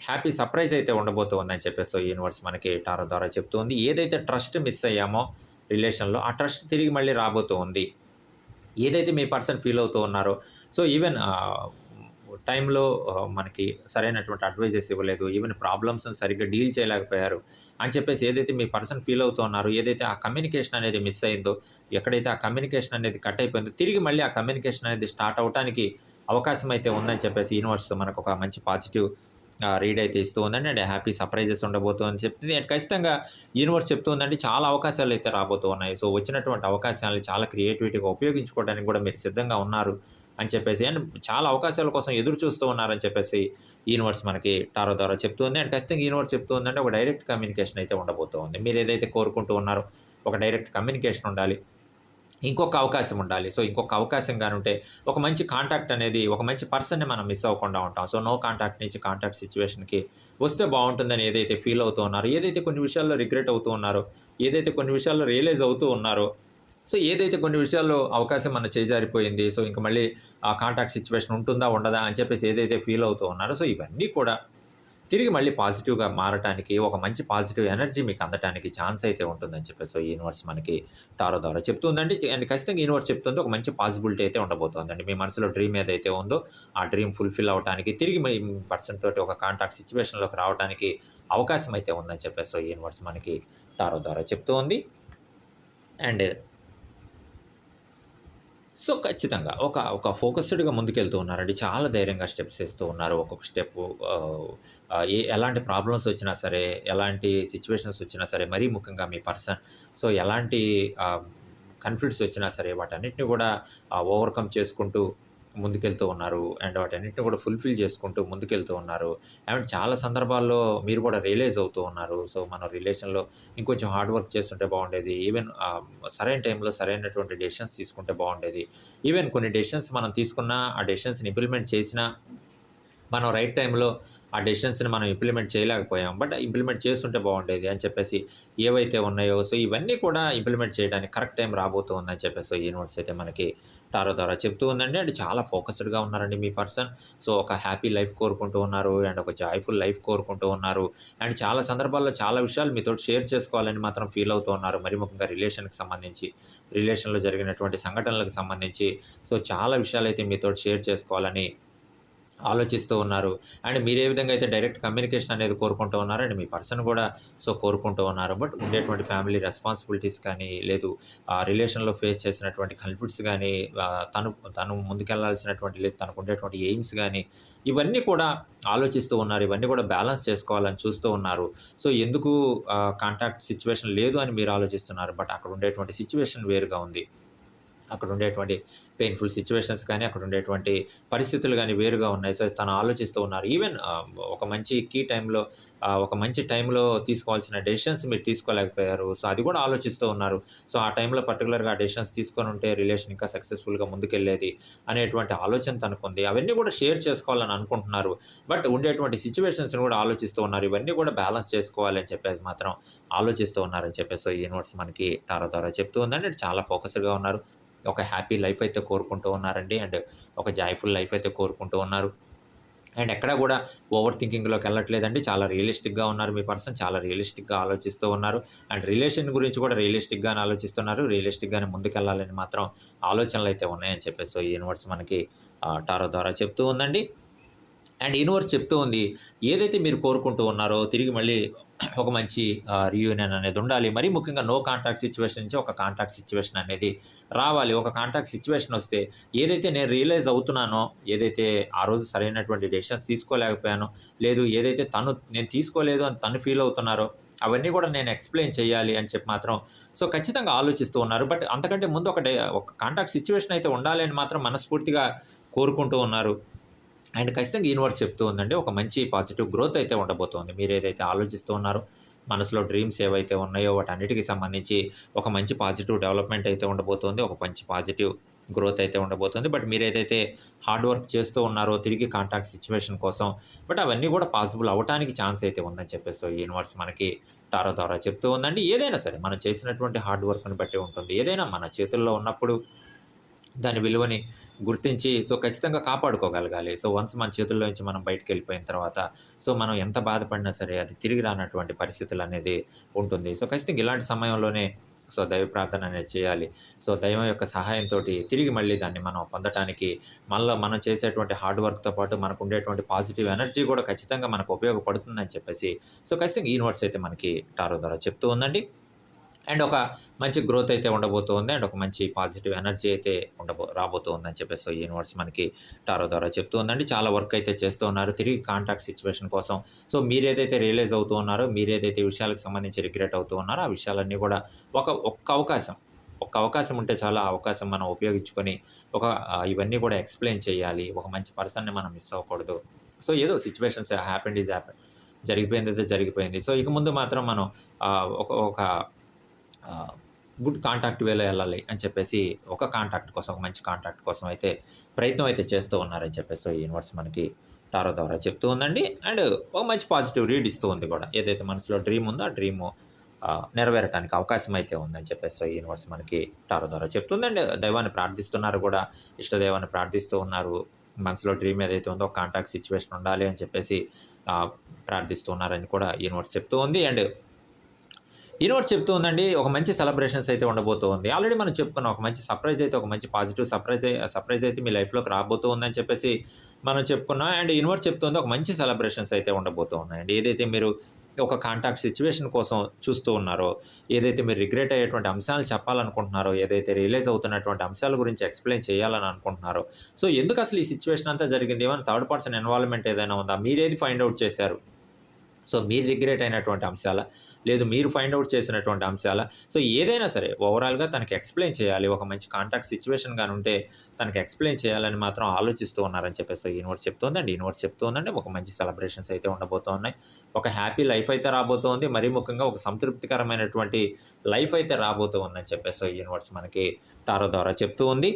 హ్యాపీ సర్ప్రైజ్ అయితే ఉండబోతోందని చెప్పేసి యూనివర్స్ మనకి టారో ద్వారా చెప్తుంది. ఏదైతే ట్రస్ట్ మిస్ అయ్యామో రిలేషన్లో ఆ ట్రస్ట్ తిరిగి మళ్ళీ రాబోతోంది. ఏదైతే మీ పర్సన్ ఫీల్ అవుతూ ఉన్నారో సో ఈవెన్ టైంలో మనకి సరైనటువంటి అడ్వైజెస్ ఇవ్వలేదు ఈవెన్ ప్రాబ్లమ్స్ని సరిగ్గా డీల్ చేయలేకపోయారు అని చెప్పేసి ఏదైతే మీ పర్సన్ ఫీల్ అవుతూ ఉన్నారో ఏదైతే ఆ కమ్యూనికేషన్ అనేది మిస్ అయిందో ఎక్కడైతే ఆ కమ్యూనికేషన్ అనేది కట్ అయిపోయిందో తిరిగి మళ్ళీ ఆ కమ్యూనికేషన్ అనేది స్టార్ట్ అవడానికి అవకాశం అయితే ఉందని చెప్పేసి యూనివర్స్ మనకు ఒక మంచి పాజిటివ్ రీడ్ అయితే ఇస్తూ ఉందండి. అండ్ హ్యాపీ సర్ప్రైజెస్ ఉండబోతుందని చెప్తుంది. అండ్ ఖచ్చితంగా యూనివర్స్ చెప్తుందండి చాలా అవకాశాలు అయితే రాబోతూ ఉన్నాయి. సో వచ్చినటువంటి అవకాశాలను చాలా క్రియేటివిటీగా ఉపయోగించుకోవడానికి కూడా మీరు సిద్ధంగా ఉన్నారు అని చెప్పేసి అండ్ చాలా అవకాశాల కోసం ఎదురు చూస్తూ ఉన్నారని చెప్పేసి యూనివర్స్ మనకి టారో ద్వారా చెప్తుంది అండ్ ఖచ్చితంగా యూనివర్స్ చెప్తుందంటే ఒక డైరెక్ట్ కమ్యూనికేషన్ అయితే ఉండబోతోంది మీరు ఏదైతే కోరుకుంటూ ఉన్నారో ఒక డైరెక్ట్ కమ్యూనికేషన్ ఉండాలి. ఇంకొక అవకాశం ఉండాలి. సో ఇంకొక అవకాశం కానీ ఉంటే ఒక మంచి కాంటాక్ట్ అనేది ఒక మంచి పర్సన్ని మనం మిస్ అవ్వకుండా ఉంటాం. సో నో కాంటాక్ట్ నుంచి కాంటాక్ట్ సిచ్యువేషన్కి వస్తే బాగుంటుందని ఏదైతే ఫీల్ అవుతూ ఉన్నారో ఏదైతే కొన్ని విషయాల్లో రిగ్రెట్ అవుతూ ఉన్నారో ఏదైతే కొన్ని విషయాల్లో రియలైజ్ అవుతూ ఉన్నారో సో ఏదైతే కొన్ని విషయాల్లో అవకాశం మన చేజారిపోయింది సో ఇంకా మళ్ళీ ఆ కాంటాక్ట్ సిచ్యువేషన్ ఉంటుందా ఉండదా అని చెప్పేసి ఏదైతే ఫీల్ అవుతూ ఉన్నారో సో ఇవన్నీ కూడా తిరిగి మళ్ళీ పాజిటివ్గా మారటానికి ఒక మంచి పాజిటివ్ ఎనర్జీ మీకు అందటానికి ఛాన్స్ అయితే ఉంటుందని చెప్పేసి సో యూనివర్స్ మనకి టారో ద్వారా చెప్తుందండి. అండ్ ఖచ్చితంగా యూనివర్స్ చెప్తుంది ఒక మంచి పాసిబిలిటీ అయితే ఉండబోతుందండి. మీ మనసులో డ్రీమ్ ఏదైతే ఉందో ఆ డ్రీమ్ ఫుల్ఫిల్ అవడానికి తిరిగి మీ పర్సన్ తోటి ఒక కాంటాక్ట్ సిచ్యువేషన్లోకి రావడానికి అవకాశం అయితే ఉందని చెప్పేసి సో యూనివర్స్ మనకి టారో ద్వారా చెప్తూ ఉంది అండ్ సో ఖచ్చితంగా. ఒక ఒక ఫోకస్డ్గా ముందుకెళ్తూ ఉన్నారండి. చాలా ధైర్యంగా స్టెప్స్ వేస్తూ ఉన్నారు. ఒక్కొక్క స్టెప్ ఏ ఎలాంటి ప్రాబ్లమ్స్ వచ్చినా సరే ఎలాంటి సిచ్యువేషన్స్ వచ్చినా సరే మరీ ముఖ్యంగా మీ పర్సన్. సో ఎలాంటి కన్ఫ్లిక్ట్స్ వచ్చినా సరే వాటన్నిటిని కూడా ఓవర్కమ్ చేసుకుంటూ ముందుకెళ్తూ ఉన్నారు. అండ్ వాటన్నిటిని కూడా ఫుల్ఫిల్ చేసుకుంటూ ముందుకెళ్తూ ఉన్నారు. అండ్ చాలా సందర్భాల్లో మీరు కూడా రియలైజ్ అవుతూ ఉన్నారు. సో మన రిలేషన్లో ఇంకొంచెం హార్డ్ వర్క్ చేస్తుంటే బాగుండేది. ఈవెన్ సరైన టైంలో సరైనటువంటి డెసిషన్స్ తీసుకుంటే బాగుండేది. ఈవెన్ కొన్ని డెసిషన్స్ మనం తీసుకున్నా ఆ డెసిషన్స్ని ఇంప్లిమెంట్ చేసినా మనం రైట్ టైంలో ఆ డెసిషన్స్ని మనం ఇంప్లిమెంట్ చేయలేకపోయాం. బట్ ఇంప్లిమెంట్ చేస్తుంటే బాగుండేది అని చెప్పేసి ఏవైతే ఉన్నాయో సో ఇవన్నీ కూడా ఇంప్లిమెంట్ చేయడానికి కరెక్ట్ టైం రాబోతుందని చెప్పేసి యూనివర్స్ అయితే మనకి టారో ద్వారా చెప్తూ ఉందండి. అండ్ చాలా ఫోకస్డ్గా ఉన్నారండి మీ పర్సన్. సో ఒక హ్యాపీ లైఫ్ కోరుకుంటూ ఉన్నారు. అండ్ ఒక జాయ్ఫుల్ లైఫ్ కోరుకుంటూ ఉన్నారు. అండ్ చాలా సందర్భాల్లో చాలా విషయాలు మీతో షేర్ చేసుకోవాలని మాత్రం ఫీల్ అవుతూ ఉన్నారు. మరి ముఖ్యంగా రిలేషన్కి సంబంధించి రిలేషన్లో జరిగినటువంటి సంఘటనలకు సంబంధించి. సో చాలా విషయాలు అయితే మీతో షేర్ చేసుకోవాలని ఆలోచిస్తూ ఉన్నారు. అండ్ మీరు ఏ విధంగా అయితే డైరెక్ట్ కమ్యూనికేషన్ అనేది కోరుకుంటూ ఉన్నారు అండ్ మీ పర్సన్ కూడా సో కోరుకుంటూ ఉన్నారు. బట్ ఉండేటువంటి ఫ్యామిలీ రెస్పాన్సిబిలిటీస్ కానీ లేదు ఆ రిలేషన్లో ఫేస్ చేసినటువంటి కన్ఫ్లిక్ట్స్ కానీ తను తను ముందుకెళ్ళాల్సినటువంటి లేదు తనకు ఉండేటువంటి ఎయిమ్స్ కానీ ఇవన్నీ కూడా ఆలోచిస్తూ ఉన్నారు. ఇవన్నీ కూడా బ్యాలెన్స్ చేసుకోవాలని చూస్తూ ఉన్నారు. సో ఎందుకు కాంటాక్ట్ సిచ్యువేషన్ లేదు అని మీరు ఆలోచిస్తున్నారు? బట్ అక్కడ ఉండేటువంటి సిచ్యువేషన్ వేరుగా ఉంది. అక్కడ ఉండేటువంటి పెయిన్ఫుల్ సిచ్యువేషన్స్ కానీ అక్కడ ఉండేటువంటి పరిస్థితులు కానీ వేరుగా ఉన్నాయి. సో తను ఆలోచిస్తూ ఉన్నారు. ఈవెన్ ఒక మంచి కీ టైంలో ఒక మంచి టైంలో తీసుకోవాల్సిన డెసిషన్స్ మీరు తీసుకోలేకపోయారు. సో అది కూడా ఆలోచిస్తూ ఉన్నారు. సో ఆ టైంలో పర్టికులర్గా ఆ డెసిషన్స్ తీసుకొని ఉంటే రిలేషన్ ఇంకా సక్సెస్ఫుల్గా ముందుకెళ్ళేది అనేటువంటి ఆలోచన తనకుంది అవన్నీ కూడా షేర్ చేసుకోవాలని అనుకుంటున్నారు. బట్ ఉండేటువంటి సిచ్యువేషన్స్ని కూడా ఆలోచిస్తూ ఉన్నారు. ఇవన్నీ కూడా బ్యాలెన్స్ చేసుకోవాలని చెప్పేసి మాత్రం ఆలోచిస్తూ ఉన్నారని చెప్పేసి ఈ నోట్స్ మనకి టారో ద్వారా చెప్తూ ఉందండి. చాలా ఫోకస్డ్గా ఉన్నారు. ఒక హ్యాపీ లైఫ్ అయితే కోరుకుంటూ ఉన్నారండి. అండ్ ఒక జాయ్ఫుల్ లైఫ్ అయితే కోరుకుంటూ ఉన్నారు. అండ్ ఎక్కడా కూడా ఓవర్ థింకింగ్లోకి వెళ్ళట్లేదండి. చాలా రియలిస్టిక్గా ఉన్నారు మీ పర్సన్. చాలా రియలిస్టిక్గా ఆలోచిస్తూ ఉన్నారు. అండ్ రిలేషన్ గురించి కూడా రియలిస్టిక్గానే ఆలోచిస్తున్నారు. రియలిస్టిక్గానే ముందుకెళ్ళాలని మాత్రం ఆలోచనలు అయితే ఉన్నాయని చెప్పేసి ఈ యూనివర్స్ మనకి టారో ద్వారా చెప్తూ ఉందండి. అండ్ యూనివర్స్ చెప్తూ ఉంది ఏదైతే మీరు కోరుకుంటూ ఉన్నారో తిరిగి మళ్ళీ ఒక మంచి రియూనియన్ అనేది ఉండాలి. మరీ ముఖ్యంగా నో కాంటాక్ట్ సిచ్యువేషన్ నుంచి ఒక కాంటాక్ట్ సిచ్యువేషన్ అనేది రావాలి. ఒక కాంటాక్ట్ సిచ్యువేషన్ వస్తే ఏదైతే నేను రియలైజ్ అవుతున్నానో ఏదైతే ఆ రోజు సరైనటువంటి డెసిషన్స్ తీసుకోలేకపోయానో లేదు ఏదైతే తను నేను తీసుకోలేదు అని తను ఫీల్ అవుతున్నారో అవన్నీ కూడా నేను ఎక్స్ప్లెయిన్ చేయాలి అని చెప్పి మాత్రం సో ఖచ్చితంగా ఆలోచిస్తూ ఉన్నారు. బట్ అంతకంటే ముందు ఒక డే ఒక కాంటాక్ట్ సిచ్యువేషన్ అయితే ఉండాలి అని మాత్రం మనస్ఫూర్తిగా కోరుకుంటూ ఉన్నారు. అండ్ ఖచ్చితంగా యూనివర్స్ చెప్తూ ఉందండి. ఒక మంచి పాజిటివ్ గ్రోత్ అయితే ఉండబోతోంది. మీరు ఏదైతే ఆలోచిస్తూ ఉన్నారో మనసులో డ్రీమ్స్ ఏవైతే ఉన్నాయో వాటన్నిటికి సంబంధించి ఒక మంచి పాజిటివ్ డెవలప్మెంట్ అయితే ఉండబోతోంది. ఒక మంచి పాజిటివ్ గ్రోత్ అయితే ఉండబోతుంది. బట్ మీరు ఏదైతే హార్డ్ వర్క్ చేస్తూ ఉన్నారో తిరిగి కాంటాక్ట్ సిచ్యువేషన్ కోసం బట్ అవన్నీ కూడా పాసిబుల్ అవ్వడానికి ఛాన్స్ అయితే ఉందని చెప్పేసి యూనివర్స్ మనకి టారో ద్వారా చెప్తూ ఉందండి. ఏదైనా సరే మనం చేసినటువంటి హార్డ్ వర్క్ని బట్టి ఉంటుంది. ఏదైనా మన చేతుల్లో ఉన్నప్పుడు దాని విలువని గుర్తించి సో ఖచ్చితంగా కాపాడుకోగలగాలి. సో వన్స్ మన చేతుల్లో నుంచి మనం బయటకు వెళ్ళిపోయిన తర్వాత సో మనం ఎంత బాధపడినా సరే అది తిరిగి రానటువంటి పరిస్థితులు అనేది ఉంటుంది. సో ఖచ్చితంగా ఇలాంటి సమయంలోనే సో దైవ ప్రార్థన అనేది చేయాలి. సో దైవం యొక్క సహాయంతో తిరిగి మళ్ళీ దాన్ని మనం పొందటానికి మళ్ళీ మనం చేసేటువంటి హార్డ్ వర్క్తో పాటు మనకు ఉండేటువంటి పాజిటివ్ ఎనర్జీ కూడా ఖచ్చితంగా మనకు ఉపయోగపడుతుందని చెప్పేసి సో ఖచ్చితంగా ఈ యూనివర్స్ అయితే మనకి టారో ద్వారా చెప్తూ ఉందండి. అండ్ ఒక మంచి గ్రోత్ అయితే ఉండబోతుంది. అండ్ ఒక మంచి పాజిటివ్ ఎనర్జీ అయితే ఉండబో రాబోతుంది అని చెప్పేసి ఈ యూనివర్స్ మనకి టారో ద్వారా చెప్తూ ఉందండి చాలా వర్క్ అయితే చేస్తూ ఉన్నారు. తిరిగి కాంటాక్ట్ సిచ్యువేషన్ కోసం. సో మీరు ఏదైతే రియలైజ్ అవుతూ ఉన్నారో మీరు ఏదైతే విషయాలకు సంబంధించి రిగ్రెట్ అవుతూ ఉన్నారో ఆ విషయాలన్నీ కూడా ఒక ఒక్క అవకాశం ఒక్క అవకాశం ఉంటే చాలా అవకాశం మనం ఉపయోగించుకొని ఒక ఇవన్నీ కూడా ఎక్స్ప్లెయిన్ చేయాలి. ఒక మంచి పర్సన్ని మనం మిస్ అవ్వకూడదు. సో ఏదో సిచ్యువేషన్స్ హ్యాపెండ్ ఈజ్ హ్యాపెన్ జరిగిపోయింది అయితే జరిగిపోయింది. సో ఇక ముందు మాత్రం మనం ఒక ఒక గుడ్ కాంటాక్ట్ వేలో వెళ్ళాలి అని చెప్పేసి ఒక కాంటాక్ట్ కోసం ఒక మంచి కాంటాక్ట్ కోసం అయితే ప్రయత్నం అయితే చేస్తూ ఉన్నారని చెప్పేసి ఈ యూనివర్స్ మనకి టారో ద్వారా చెప్తూ ఉందండి. అండ్ ఒక మంచి పాజిటివ్ రీడ్ ఇస్తూ ఉంది కూడా. ఏదైతే మనసులో డ్రీమ్ ఉందో ఆ డ్రీమ్ నెరవేరటానికి అవకాశం అయితే ఉందని చెప్పేసి యూనివర్స్ మనకి టారో ద్వారా చెప్తుంది అండ్ దైవాన్ని ప్రార్థిస్తున్నారు కూడా. ఇష్టదైవాన్ని ప్రార్థిస్తూ ఉన్నారు. మనసులో డ్రీమ్ ఏదైతే ఉందో కాంటాక్ట్ సిచ్యువేషన్ ఉండాలి అని చెప్పేసి ప్రార్థిస్తున్నారని ప్రార్థిస్తూ ఉన్నారని కూడా యూనివర్స్ చెప్తూ ఉంది. అండ్ యూనివర్స్ చెప్తూ ఉందండి ఒక మంచి సెలబ్రేషన్స్ అయితే ఉండబోతూ ఉంది. ఆల్రెడీ మనం చెప్పుకున్నాం ఒక మంచి సర్ప్రైజ్ అయితే ఒక మంచి పాజిటివ్ సర్ప్రైజ్ సర్ప్రైజ్ అయితే మీ లైఫ్లోకి రాబోతూ ఉందని చెప్పేసి మనం చెప్పుకున్నాం. అండ్ యూనివర్స్ చెప్తుంది ఒక మంచి సెలబ్రేషన్స్ అయితే ఉండబోతూ ఉన్నాయండి. ఏదైతే మీరు ఒక కాంటాక్ట్ సిచ్యువేషన్ కోసం చూస్తూ ఉన్నారో ఏదైతే మీరు రిగ్రెట్ అయ్యేటువంటి అంశాలు చెప్పాలనుకుంటున్నారో ఏదైతే రియలైజ్ అవుతున్నటువంటి అంశాల గురించి ఎక్స్ప్లెయిన్ చేయాలని అనుకుంటున్నారో సో ఎందుకు అసలు ఈ సిచ్యువేషన్ అంతా జరిగింది? ఏమైనా థర్డ్ పర్సన్ ఇన్వాల్వ్మెంట్ ఏదైనా ఉందా? మీరేది ఫైండ్ అవుట్ చేశారు? సో మీరు రిగ్రెట్ అయినటువంటి అంశాల లేదు మీరు ఫైండ్ అవుట్ చేసినటువంటి అంశాల సో ఏదైనా సరే ఓవరాల్గా తనకి ఎక్స్ప్లెయిన్ చేయాలి. ఒక మంచి కాంటాక్ట్ సిచ్యువేషన్ కానీ ఉంటే తనకి ఎక్స్ప్లెయిన్ చేయాలని మాత్రం ఆలోచిస్తూ ఉన్నారని చెప్పేసి యూనివర్స్ చెప్తోందండి. యూనివర్స్ చెప్తోందండి. ఒక మంచి సెలబ్రేషన్స్ అయితే ఉండబోతున్నాయి. ఒక హ్యాపీ లైఫ్ అయితే రాబోతోంది. మరీ ముఖ్యంగా ఒక సంతృప్తికరమైనటువంటి లైఫ్ అయితే రాబోతూ ఉందని చెప్పేసి యూనివర్స్ మనకి టారో ద్వారా చెప్తూ ఉంది.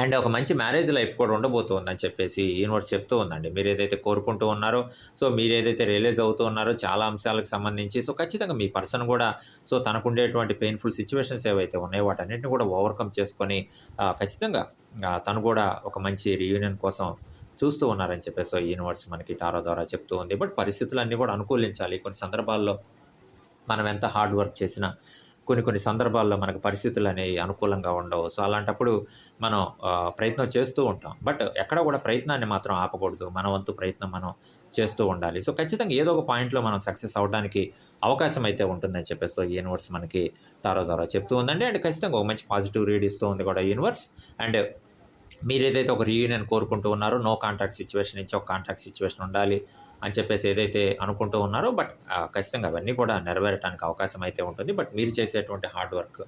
అండ్ ఒక మంచి మ్యారేజ్ లైఫ్ కూడా ఉండబోతుందని చెప్పేసి యూనివర్స్ చెప్తూ ఉందండి. మీరు ఏదైతే కోరుకుంటూ ఉన్నారో సో మీరు ఏదైతే రియలైజ్ అవుతూ ఉన్నారో చాలా అంశాలకు సంబంధించి సో ఖచ్చితంగా మీ పర్సన్ కూడా సో తనకుండేటువంటి పెయిన్ఫుల్ సిచ్యువేషన్స్ ఏవైతే ఉన్నాయో వాటన్నిటిని కూడా ఓవర్కమ్ చేసుకొని ఖచ్చితంగా తను కూడా ఒక మంచి రీయూనియన్ కోసం చూస్తూ ఉన్నారని చెప్పేసి యూనివర్స్ మనకి టారో ద్వారా చెప్తూ ఉంది. బట్ పరిస్థితులన్నీ కూడా అనుకూలించాలి. కొన్ని సందర్భాల్లో మనం ఎంత హార్డ్ వర్క్ చేసినా కొన్ని కొన్ని సందర్భాల్లో మనకు పరిస్థితులు అనేవి అనుకూలంగా ఉండవు. సో అలాంటప్పుడు మనం ప్రయత్నం చేస్తూ ఉంటాం. బట్ ఎక్కడ కూడా ప్రయత్నాన్ని మాత్రం ఆపకూడదు. మన వంతు ప్రయత్నం మనం చేస్తూ ఉండాలి. సో ఖచ్చితంగా ఏదో ఒక పాయింట్లో మనం సక్సెస్ అవడానికి అవకాశం అయితే ఉంటుందని చెప్పేసి సో యూనివర్స్ మనకి టారో ద్వారా చెప్తూ ఉందండి. అండ్ ఖచ్చితంగా ఒక మంచి పాజిటివ్ రీడ్ ఇస్తూ ఉంది కూడా యూనివర్స్. అండ్ మీరు ఏదైతే ఒక రీయూనియన్ కోరుకుంటూ ఉన్నారో నో కాంట్రాక్ట్ సిచ్యువేషన్ నుంచి ఒక కాంట్రాక్ట్ సిచ్యువేషన్ ఉండాలి. అని చెప్పేసి ఏదైతే అనుకుంటూ ఉన్నారో బట్ ఖచ్చితంగా అవన్నీ కూడా నెరవేరటానికి అవకాశం అయితే ఉంటుంది. బట్ మీరు చేసేటువంటి హార్డ్ వర్క్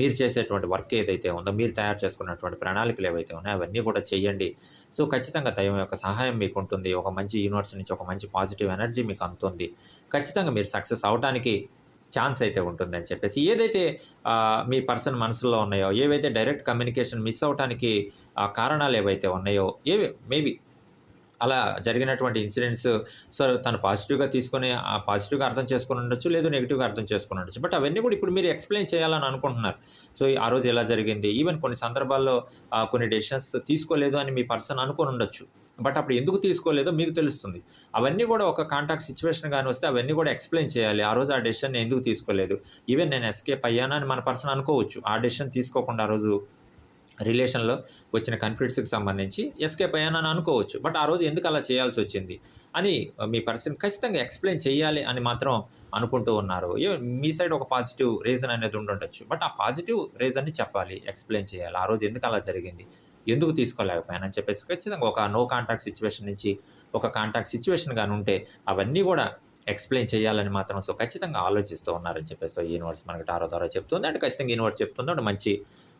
మీరు చేసేటువంటి వర్క్ ఏదైతే ఉందో మీరు తయారు చేసుకున్నటువంటి ప్రణాళికలు ఏవైతే ఉన్నాయో అవన్నీ కూడా చేయండి. సో ఖచ్చితంగా దైవం యొక్క సహాయం మీకు ఉంటుంది. ఒక మంచి యూనివర్స్ నుంచి ఒక మంచి పాజిటివ్ ఎనర్జీ మీకు అందుతుంది. ఖచ్చితంగా మీరు సక్సెస్ అవడానికి ఛాన్స్ అయితే ఉంటుందని చెప్పేసి. ఏదైతే మీ పర్సన్ మనసులో ఉన్నాయో ఏవైతే డైరెక్ట్ కమ్యూనికేషన్ మిస్ అవడానికి కారణాలు ఏవైతే ఉన్నాయో ఏవి మేబీ అలా జరిగినటువంటి ఇన్సిడెంట్స్ సో తను పాజిటివ్గా తీసుకొని ఆ పాజిటివ్గా అర్థం చేసుకుని ఉండొచ్చు లేదు నెగిటివ్గా అర్థం చేసుకుని ఉండొచ్చు. బట్ అవన్నీ కూడా ఇప్పుడు మీరు ఎక్స్ప్లెయిన్ చేయాలని అనుకుంటున్నారు. సో ఆ రోజు ఎలా జరిగింది? ఈవెన్ కొన్ని సందర్భాల్లో కొన్ని డెసిషన్స్ తీసుకోలేదు అని మీ పర్సన్ అనుకుని ఉండొచ్చు. బట్ అప్పుడు ఎందుకు తీసుకోలేదో మీకు తెలుస్తుంది. అవన్నీ కూడా ఒక కాంటాక్ట్ సిచ్యువేషన్ కానీ వస్తే అవన్నీ కూడా ఎక్స్ప్లెయిన్ చేయాలి. ఆ రోజు ఆ డెసిషన్ ఎందుకు తీసుకోలేదు? ఈవెన్ నేను ఎస్కేప్ అయ్యానా అని మన పర్సన్ అనుకోవచ్చు. ఆ డెసిషన్ తీసుకోకుండా ఆ రోజు రిలేషన్లో వచ్చిన కన్ఫ్లిక్ట్స్కి సంబంధించి ఎస్కేప్ అయ్యానని అనుకోవచ్చు. బట్ ఆ రోజు ఎందుకు అలా చేయాల్సి వచ్చింది అని మీ పర్సన్ ఖచ్చితంగా ఎక్స్ప్లెయిన్ చేయాలి అని మాత్రం అనుకుంటూ ఉన్నారు. మీ సైడ్ ఒక పాజిటివ్ రీజన్ అనేది ఉండుండొచ్చు. బట్ ఆ పాజిటివ్ రీజన్ని చెప్పాలి ఎక్స్ప్లెయిన్ చేయాలి. ఆ రోజు ఎందుకు అలా జరిగింది ఎందుకు తీసుకోలేకపోయానని చెప్పేసి ఖచ్చితంగా ఒక నో కాంటాక్ట్ సిచ్యువేషన్ నుంచి ఒక కాంటాక్ట్ సిచ్యువేషన్ కానీ ఉంటే అవన్నీ కూడా ఎక్స్ప్లెయిన్ చేయాలని మాత్రం సో ఖచ్చితంగా ఆలోచిస్తూ ఉన్నారని చెప్పేసి సో యూనివర్స్ మనకి టారో ద్వారా చెప్తుంది. అంటే ఖచ్చితంగా యూనివర్స్ చెప్తుంది. మంచి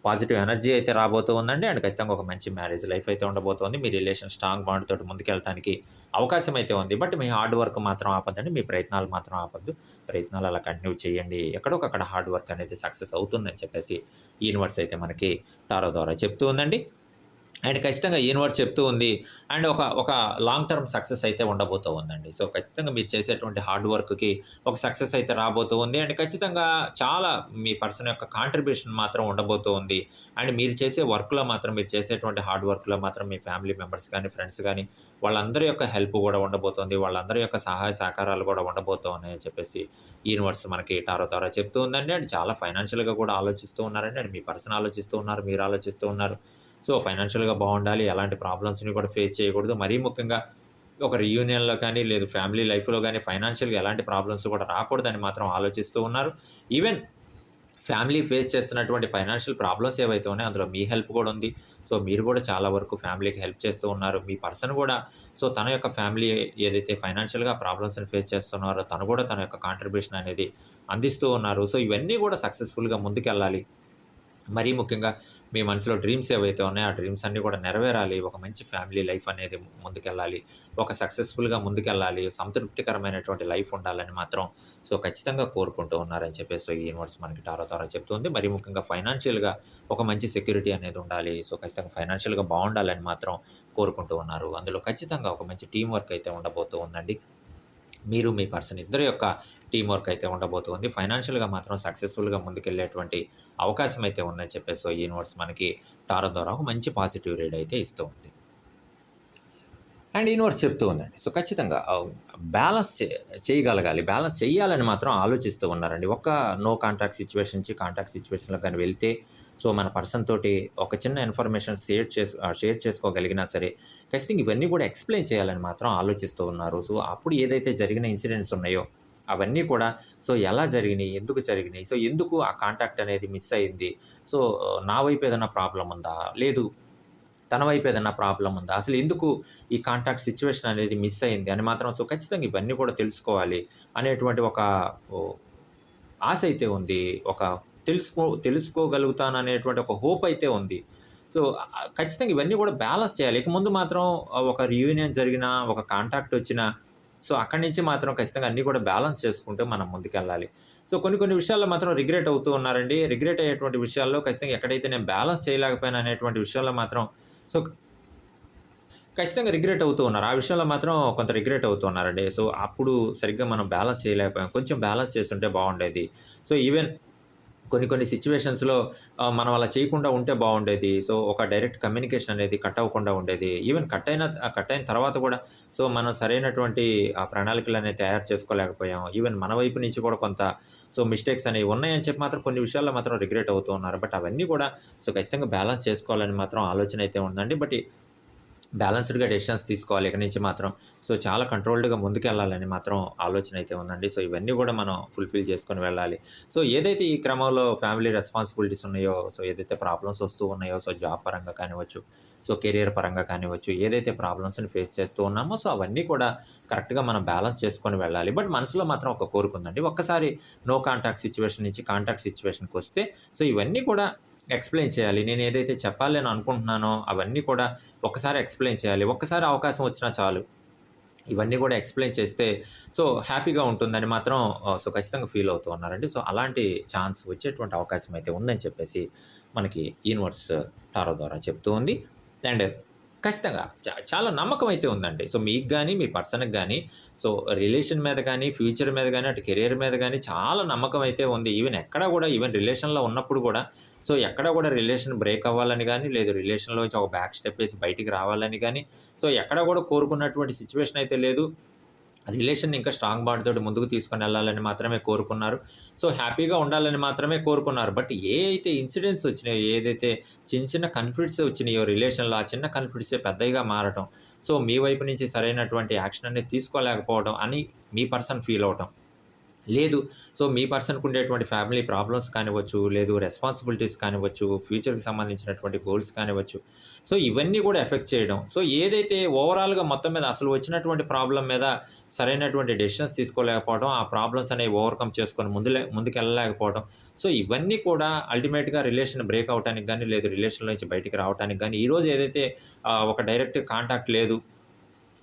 పాజిటివ్ ఎనర్జీ అయితే రాబోతూ ఉందండి. అండ్ ఖచ్చితంగా ఒక మంచి మ్యారేజ్ లైఫ్ అయితే ఉండబోతోంది. మీ రిలేషన్ స్ట్రాంగ్ బాండ్ తోటి ముందుకెళ్ళడానికి అవకాశం అయితే ఉంది. బట్ మీ హార్డ్ వర్క్ మాత్రం ఆపద్దండి. మీ ప్రయత్నాలు మాత్రం ఆపద్దు. ప్రయత్నాలు అలా కంటిన్యూ చేయండి. ఎక్కడొకక్కడ హార్డ్ వర్క్ అనేది సక్సెస్ అవుతుందని చెప్పేసి యూనివర్స్ అయితే మనకి టారో ద్వారా చెప్తూ ఉందండి. అండ్ ఖచ్చితంగా యూనివర్స్ చెప్తూ ఉంది. అండ్ ఒక ఒక లాంగ్ టర్మ్ సక్సెస్ అయితే ఉండబోతూ ఉందండి. సో ఖచ్చితంగా మీరు చేసేటువంటి హార్డ్ వర్క్కి ఒక సక్సెస్ అయితే రాబోతూ ఉంది. అండ్ ఖచ్చితంగా చాలా మీ పర్సన్ యొక్క కాంట్రిబ్యూషన్ మాత్రం ఉండబోతూ ఉంది. అండ్ మీరు చేసే వర్క్లో మాత్రం మీరు చేసేటువంటి హార్డ్ వర్క్లో మాత్రం మీ ఫ్యామిలీ మెంబర్స్ కానీ ఫ్రెండ్స్ కానీ వాళ్ళందరి యొక్క హెల్ప్ కూడా ఉండబోతుంది వాళ్ళందరి యొక్క సహాయ సహకారాలు కూడా ఉండబోతూ ఉన్నాయని చెప్పేసి యూనివర్స్ మనకి టారో తారో చెప్తూ ఉందండి. అండ్ చాలా ఫైనాన్షియల్గా కూడా ఆలోచిస్తూ ఉన్నారండి. అండ్ మీ పర్సన్ ఆలోచిస్తూ ఉన్నారు మీరు ఆలోచిస్తూ ఉన్నారు. సో ఫైనాన్షియల్గా బాగుండాలి ఎలాంటి ప్రాబ్లమ్స్ని కూడా ఫేస్ చేయకూడదు. మరీ ముఖ్యంగా ఒక రీయూనియన్లో కానీ లేదు ఫ్యామిలీ లైఫ్లో కానీ ఫైనాన్షియల్గా ఎలాంటి ప్రాబ్లమ్స్ కూడా రాకూడదని మాత్రం ఆలోచిస్తూ ఉన్నారు. ఈవెన్ ఫ్యామిలీ ఫేస్ చేస్తున్నటువంటి ఫైనాన్షియల్ ప్రాబ్లమ్స్ ఏవైతే ఉన్నాయో అందులో మీ హెల్ప్ కూడా ఉంది. సో మీరు కూడా చాలా వరకు ఫ్యామిలీకి హెల్ప్ చేస్తూ ఉన్నారు. మీ పర్సన్ కూడా సో తన యొక్క ఫ్యామిలీ ఏదైతే ఫైనాన్షియల్గా ప్రాబ్లమ్స్ని ఫేస్ చేస్తున్నారో తను కూడా తన యొక్క కాంట్రిబ్యూషన్ అనేది అందిస్తూ ఉన్నారు. సో ఇవన్నీ కూడా సక్సెస్ఫుల్గా ముందుకెళ్ళాలి. మరీ ముఖ్యంగా మీ మనసులో డ్రీమ్స్ ఏవైతే ఉన్నాయో ఆ డ్రీమ్స్ అన్నీ కూడా నెరవేరాలి. ఒక మంచి ఫ్యామిలీ లైఫ్ అనేది ముందుకెళ్ళాలి. ఒక సక్సెస్ఫుల్గా ముందుకెళ్ళాలి. సంతృప్తికరమైనటువంటి లైఫ్ ఉండాలని మాత్రం సో ఖచ్చితంగా కోరుకుంటూ ఉన్నారని చెప్పేసి ఈ యూనివర్స్ మనకి టారో తారో చెప్తుంది మరీ ముఖ్యంగా ఫైనాన్షియల్గా ఒక మంచి సెక్యూరిటీ అనేది ఉండాలి. సో ఖచ్చితంగా ఫైనాన్షియల్గా బాగుండాలని మాత్రం కోరుకుంటూ ఉన్నారు. అందులో ఖచ్చితంగా ఒక మంచి టీం వర్క్ అయితే ఉండబోతూ ఉందండి. మీరు మీ పర్సన్ ఇద్దరు యొక్క టీం వర్క్ అయితే ఉండబోతుంది. ఫైనాన్షియల్గా మాత్రం సక్సెస్ఫుల్గా ముందుకెళ్ళేటువంటి అవకాశం అయితే ఉందని చెప్పేసి ఈ యూనివర్స్ మనకి టారో ద్వారా ఒక మంచి పాజిటివ్ రీడ్ అయితే ఇస్తూ ఉంది. అండ్ యూనివర్స్ చెప్తూ ఉందండి. సో ఖచ్చితంగా బ్యాలెన్స్ చేయగలగాలి. బ్యాలెన్స్ చేయాలని మాత్రం ఆలోచిస్తూ ఉన్నారండి. ఒక నో కాంటాక్ట్ సిచ్యువేషన్ నుంచి కాంటాక్ట్ సిచ్యువేషన్లో కానీ వెళ్తే సో మన పర్సన్ తోటి ఒక చిన్న ఇన్ఫర్మేషన్ షేర్ చేసు షేర్ చేసుకోగలిగినా సరే ఖచ్చితంగా ఇవన్నీ కూడా ఎక్స్ప్లెయిన్ చేయాలని మాత్రం ఆలోచిస్తూ ఉన్నారు. సో అప్పుడు ఏదైతే జరిగిన ఇన్సిడెంట్స్ ఉన్నాయో అవన్నీ కూడా. సో ఎలా జరిగినాయి? ఎందుకు జరిగినాయి? సో ఎందుకు ఆ కాంటాక్ట్ అనేది మిస్ అయింది? సో నా వైపు ఏదైనా ప్రాబ్లం ఉందా? లేదు. తన వైపు ఏదైనా ప్రాబ్లం ఉందా? అసలు ఎందుకు ఈ కాంటాక్ట్ సిచ్యువేషన్ అనేది మిస్ అయింది? అని మాత్రం సో ఖచ్చితంగా ఇవన్నీ కూడా తెలుసుకోవాలి అనేటువంటి ఒక ఆశ అయితే ఉంది. ఒక తెలుసుకో తెలుసుకోగలుగుతాను అనేటువంటి ఒక హోప్ అయితే ఉంది. సో ఖచ్చితంగా ఇవన్నీ కూడా బ్యాలెన్స్ చేయాలి. ఇక ముందు మాత్రం ఒక రియూనియన్ జరిగిన ఒక కాంటాక్ట్ వచ్చిన సో అక్కడి నుంచి మాత్రం ఖచ్చితంగా అన్నీ కూడా బ్యాలెన్స్ చేసుకుంటూ మనం ముందుకెళ్ళాలి. సో కొన్ని కొన్ని విషయాల్లో మాత్రం రిగ్రెట్ అవుతూ ఉన్నారండి. రిగ్రెట్ అయ్యేటువంటి విషయాల్లో ఖచ్చితంగా ఎక్కడైతే నేను బ్యాలెన్స్ చేయలేకపోయాను అనేటువంటి విషయాల్లో మాత్రం సో ఖచ్చితంగా రిగ్రెట్ అవుతూ ఉన్నారు. ఆ విషయంలో మాత్రం కొంత రిగ్రెట్ అవుతూ ఉన్నారండి. సో అప్పుడు సరిగ్గా మనం బ్యాలెన్స్ చేయలేకపోయాం. కొంచెం బ్యాలెన్స్ చేస్తుంటే బాగుండేది. సో ఈవెన్ కొన్ని కొన్ని సిచ్యువేషన్స్లో మనం అలా చేయకుండా ఉంటే బాగుండేది. సో ఒక డైరెక్ట్ కమ్యూనికేషన్ అనేది కట్ అవ్వకుండా ఉండేది. ఈవెన్ కట్ అయిన కట్ అయిన తర్వాత కూడా సో మనం సరైనటువంటి ఆ ప్రణాళికలు అనేవి తయారు చేసుకోలేకపోయాం ఈవెన్ మన వైపు నుంచి కూడా కొంత సో మిస్టేక్స్ అనేవి ఉన్నాయని చెప్పి మాత్రం కొన్ని విషయాల్లో మాత్రం రిగ్రెట్ అవుతూ ఉన్నారు. బట్ అవన్నీ కూడా సో ఖచ్చితంగా బ్యాలెన్స్ చేసుకోవాలని మాత్రం ఆలోచన అయితే ఉందండి. బట్ బ్యాలెన్స్డ్గా డెసిషన్స్ తీసుకోవాలి ఇక నుంచి మాత్రం. సో చాలా కంట్రోల్డ్గా ముందుకెళ్ళాలని మాత్రం ఆలోచన అయితే ఉందండి. సో ఇవన్నీ కూడా మనం ఫుల్ఫిల్ చేసుకొని వెళ్ళాలి. సో ఏదైతే ఈ క్రమంలో ఫ్యామిలీ రెస్పాన్సిబిలిటీస్ ఉన్నాయో సో ఏదైతే ప్రాబ్లమ్స్ వస్తూ ఉన్నాయో సో జాబ్ పరంగా కానివ్వచ్చు సో కెరియర్ పరంగా కానివ్వచ్చు ఏదైతే ప్రాబ్లమ్స్ని ఫేస్ చేస్తూ ఉన్నామో సో అవన్నీ కూడా కరెక్ట్గా మనం బ్యాలెన్స్ చేసుకొని వెళ్ళాలి. బట్ మనసులో మాత్రం ఒక కోరుకుందండి ఒక్కసారి నో కాంటాక్ట్ సిచ్యువేషన్ నుంచి కాంటాక్ట్ సిచ్యువేషన్కి వస్తే సో ఇవన్నీ కూడా ఎక్స్ప్లెయిన్ చేయాలి. నేను ఏదైతే చెప్పాలి అని అనుకుంటున్నానో అవన్నీ కూడా ఒకసారి ఎక్స్ప్లెయిన్ చేయాలి. ఒక్కసారి అవకాశం వచ్చినా చాలు. ఇవన్నీ కూడా ఎక్స్ప్లెయిన్ చేస్తే సో హ్యాపీగా ఉంటుందని మాత్రం సో ఖచ్చితంగా ఫీల్ అవుతూ ఉన్నారండి. సో అలాంటి ఛాన్స్ వచ్చేటువంటి అవకాశం అయితే ఉందని చెప్పేసి మనకి యూనివర్స్ టారో ద్వారా చెప్తూ ఉంది. అండ్ ఖచ్చితంగా. చాలా నమ్మకం అయితే ఉందండి. సో మీకు కానీ మీ పర్సన్కి కానీ సో రిలేషన్ మీద కానీ ఫ్యూచర్ మీద కానీ అటు కెరియర్ మీద కానీ చాలా నమ్మకం అయితే ఉంది. ఈవెన్ ఎక్కడ కూడా ఈవెన్ రిలేషన్లో ఉన్నప్పుడు కూడా సో ఎక్కడ కూడా రిలేషన్ బ్రేక్ అవ్వాలని కానీ లేదు రిలేషన్లో ఒక బ్యాక్ స్టెప్ వేసి బయటికి రావాలని కానీ సో ఎక్కడ కూడా కోరుకున్నటువంటి సిచ్యువేషన్ అయితే లేదు. రిలేషన్ ఇంకా స్ట్రాంగ్ బాండ్ తోటి ముందుకు తీసుకొని వెళ్ళాలని మాత్రమే కోరుకున్నారు. సో హ్యాపీగా ఉండాలని మాత్రమే కోరుకున్నారు. బట్ ఏ అయితే ఇన్సిడెంట్స్ వచ్చినాయో ఏదైతే చిన్న చిన్న కన్ఫ్లిక్ట్స్ వచ్చినాయో రిలేషన్లో ఆ చిన్న కన్ఫ్లిక్ట్సే పెద్దగా మారటం సో మీ వైపు నుంచి సరైనటువంటి యాక్షన్ అనేది తీసుకోలేకపోవడం అని మీ పర్సన్ ఫీల్ అవటం. లేదు. సో మీ పర్సన్కి ఉండేటువంటి ఫ్యామిలీ ప్రాబ్లమ్స్ కానివ్వచ్చు లేదు రెస్పాన్సిబిలిటీస్ కానివ్వచ్చు ఫ్యూచర్కి సంబంధించినటువంటి గోల్స్ కానివ్వచ్చు. సో ఇవన్నీ కూడా ఎఫెక్ట్ చేయడం. సో ఏదైతే ఓవరాల్గా మొత్తం మీద అసలు వచ్చినటువంటి ప్రాబ్లం మీద సరైనటువంటి డెసిషన్స్ తీసుకోలేకపోవడం ఆ ప్రాబ్లమ్స్ అనేవి ఓవర్కమ్ చేసుకొని ముందులే ముందుకు వెళ్ళలేకపోవడం సో ఇవన్నీ కూడా అల్టిమేట్గా రిలేషన్ బ్రేక్ అవడానికి కానీ లేదు రిలేషన్లో నుంచి బయటికి రావడానికి కానీ ఈరోజు ఏదైతే ఒక డైరెక్ట్ కాంటాక్ట్ లేదు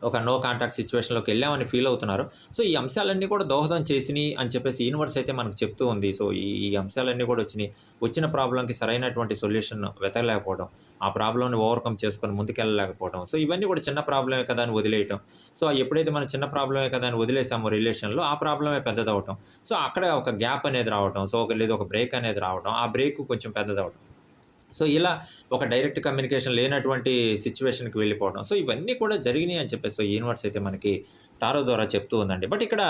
ఒక నో కాంటాక్ట్ సిచ్యువేషన్లోకి వెళ్ళామని ఫీల్ అవుతున్నారు. సో ఈ అంశాలన్నీ కూడా దోహదం చేసినాయి అని చెప్పేసి యూనివర్స్ అయితే మనకు చెప్తూ ఉంది. సో ఈ ఈ అంశాలన్నీ కూడా వచ్చినాయి. వచ్చిన ప్రాబ్లంకి సరైనటువంటి సొల్యూషన్ వెతకలేకపోవడం ఆ ప్రాబ్లమ్ని ఓవర్కమ్ చేసుకొని ముందుకెళ్ళలేకపోవడం. సో ఇవన్నీ కూడా చిన్న ప్రాబ్లమే కదా అని వదిలేయటం. సో ఎప్పుడైతే మనం చిన్న ప్రాబ్లమే కదా అని వదిలేసామో రిలేషన్లో ఆ ప్రాబ్లమే పెద్దదవటం సో అక్కడ ఒక గ్యాప్ అనేది రావటం. సో ఒక లేదు ఒక బ్రేక్ అనేది రావటం. ఆ బ్రేక్ కొంచెం పెద్దదవటం సో ఇలా ఒక డైరెక్ట్ కమ్యూనికేషన్ లేనటువంటి సిచ్యువేషన్కి వెళ్ళిపోవడం. సో ఇవన్నీ కూడా జరిగినాయి అని చెప్పేసి సో యూనివర్స్ అయితే మనకి టారో ద్వారా చెప్తూ ఉందండి. బట్ ఇక్కడ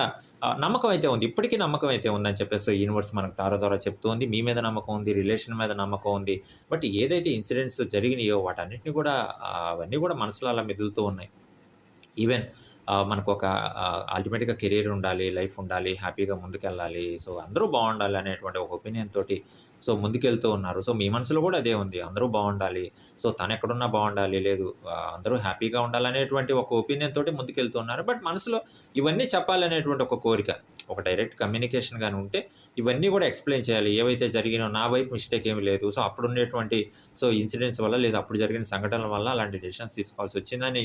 నమ్మకం అయితే ఉంది. ఇప్పటికీ నమ్మకం అయితే ఉందని చెప్పేసి సో యూనివర్స్ మనకు టారో ద్వారా చెప్తూ ఉంది. మీ మీద నమ్మకం ఉంది రిలేషన్ మీద నమ్మకం ఉంది. బట్ ఏదైతే ఇన్సిడెంట్స్ జరిగినాయో వాటన్నిటిని కూడా అవన్నీ కూడా మనసులో అలా మెదులుతూ ఉన్నాయి. ఈవెన్ మనకు ఒక అల్టిమేట్గా కెరీర్ ఉండాలి లైఫ్ ఉండాలి హ్యాపీగా ముందుకెళ్ళాలి. సో అందరూ బాగుండాలి అనేటువంటి ఒక ఒపీనియన్ తోటి సో ముందుకెళ్తూ ఉన్నారు. సో మీ మనసులో కూడా అదే ఉంది. అందరూ బాగుండాలి. సో తను ఎక్కడున్నా బాగుండాలి లేదు అందరూ హ్యాపీగా ఉండాలనేటువంటి ఒక ఒపీనియన్ తోటి ముందుకెళ్తున్నారు బట్ మనసులో ఇవన్నీ చెప్పాలనేటువంటి ఒక కోరిక. ఒక డైరెక్ట్ కమ్యూనికేషన్ కానీ ఉంటే ఇవన్నీ కూడా ఎక్స్ప్లెయిన్ చేయాలి. ఏవైతే జరిగినో నా వైపు మిస్టేక్ ఏమీ లేదు. సో అప్పుడు ఉండేటువంటి సో ఇన్సిడెంట్స్ వల్ల లేదా అప్పుడు జరిగిన సంఘటనల వల్ల అలాంటి డెసిషన్స్ తీసుకోవాల్సి వచ్చిందని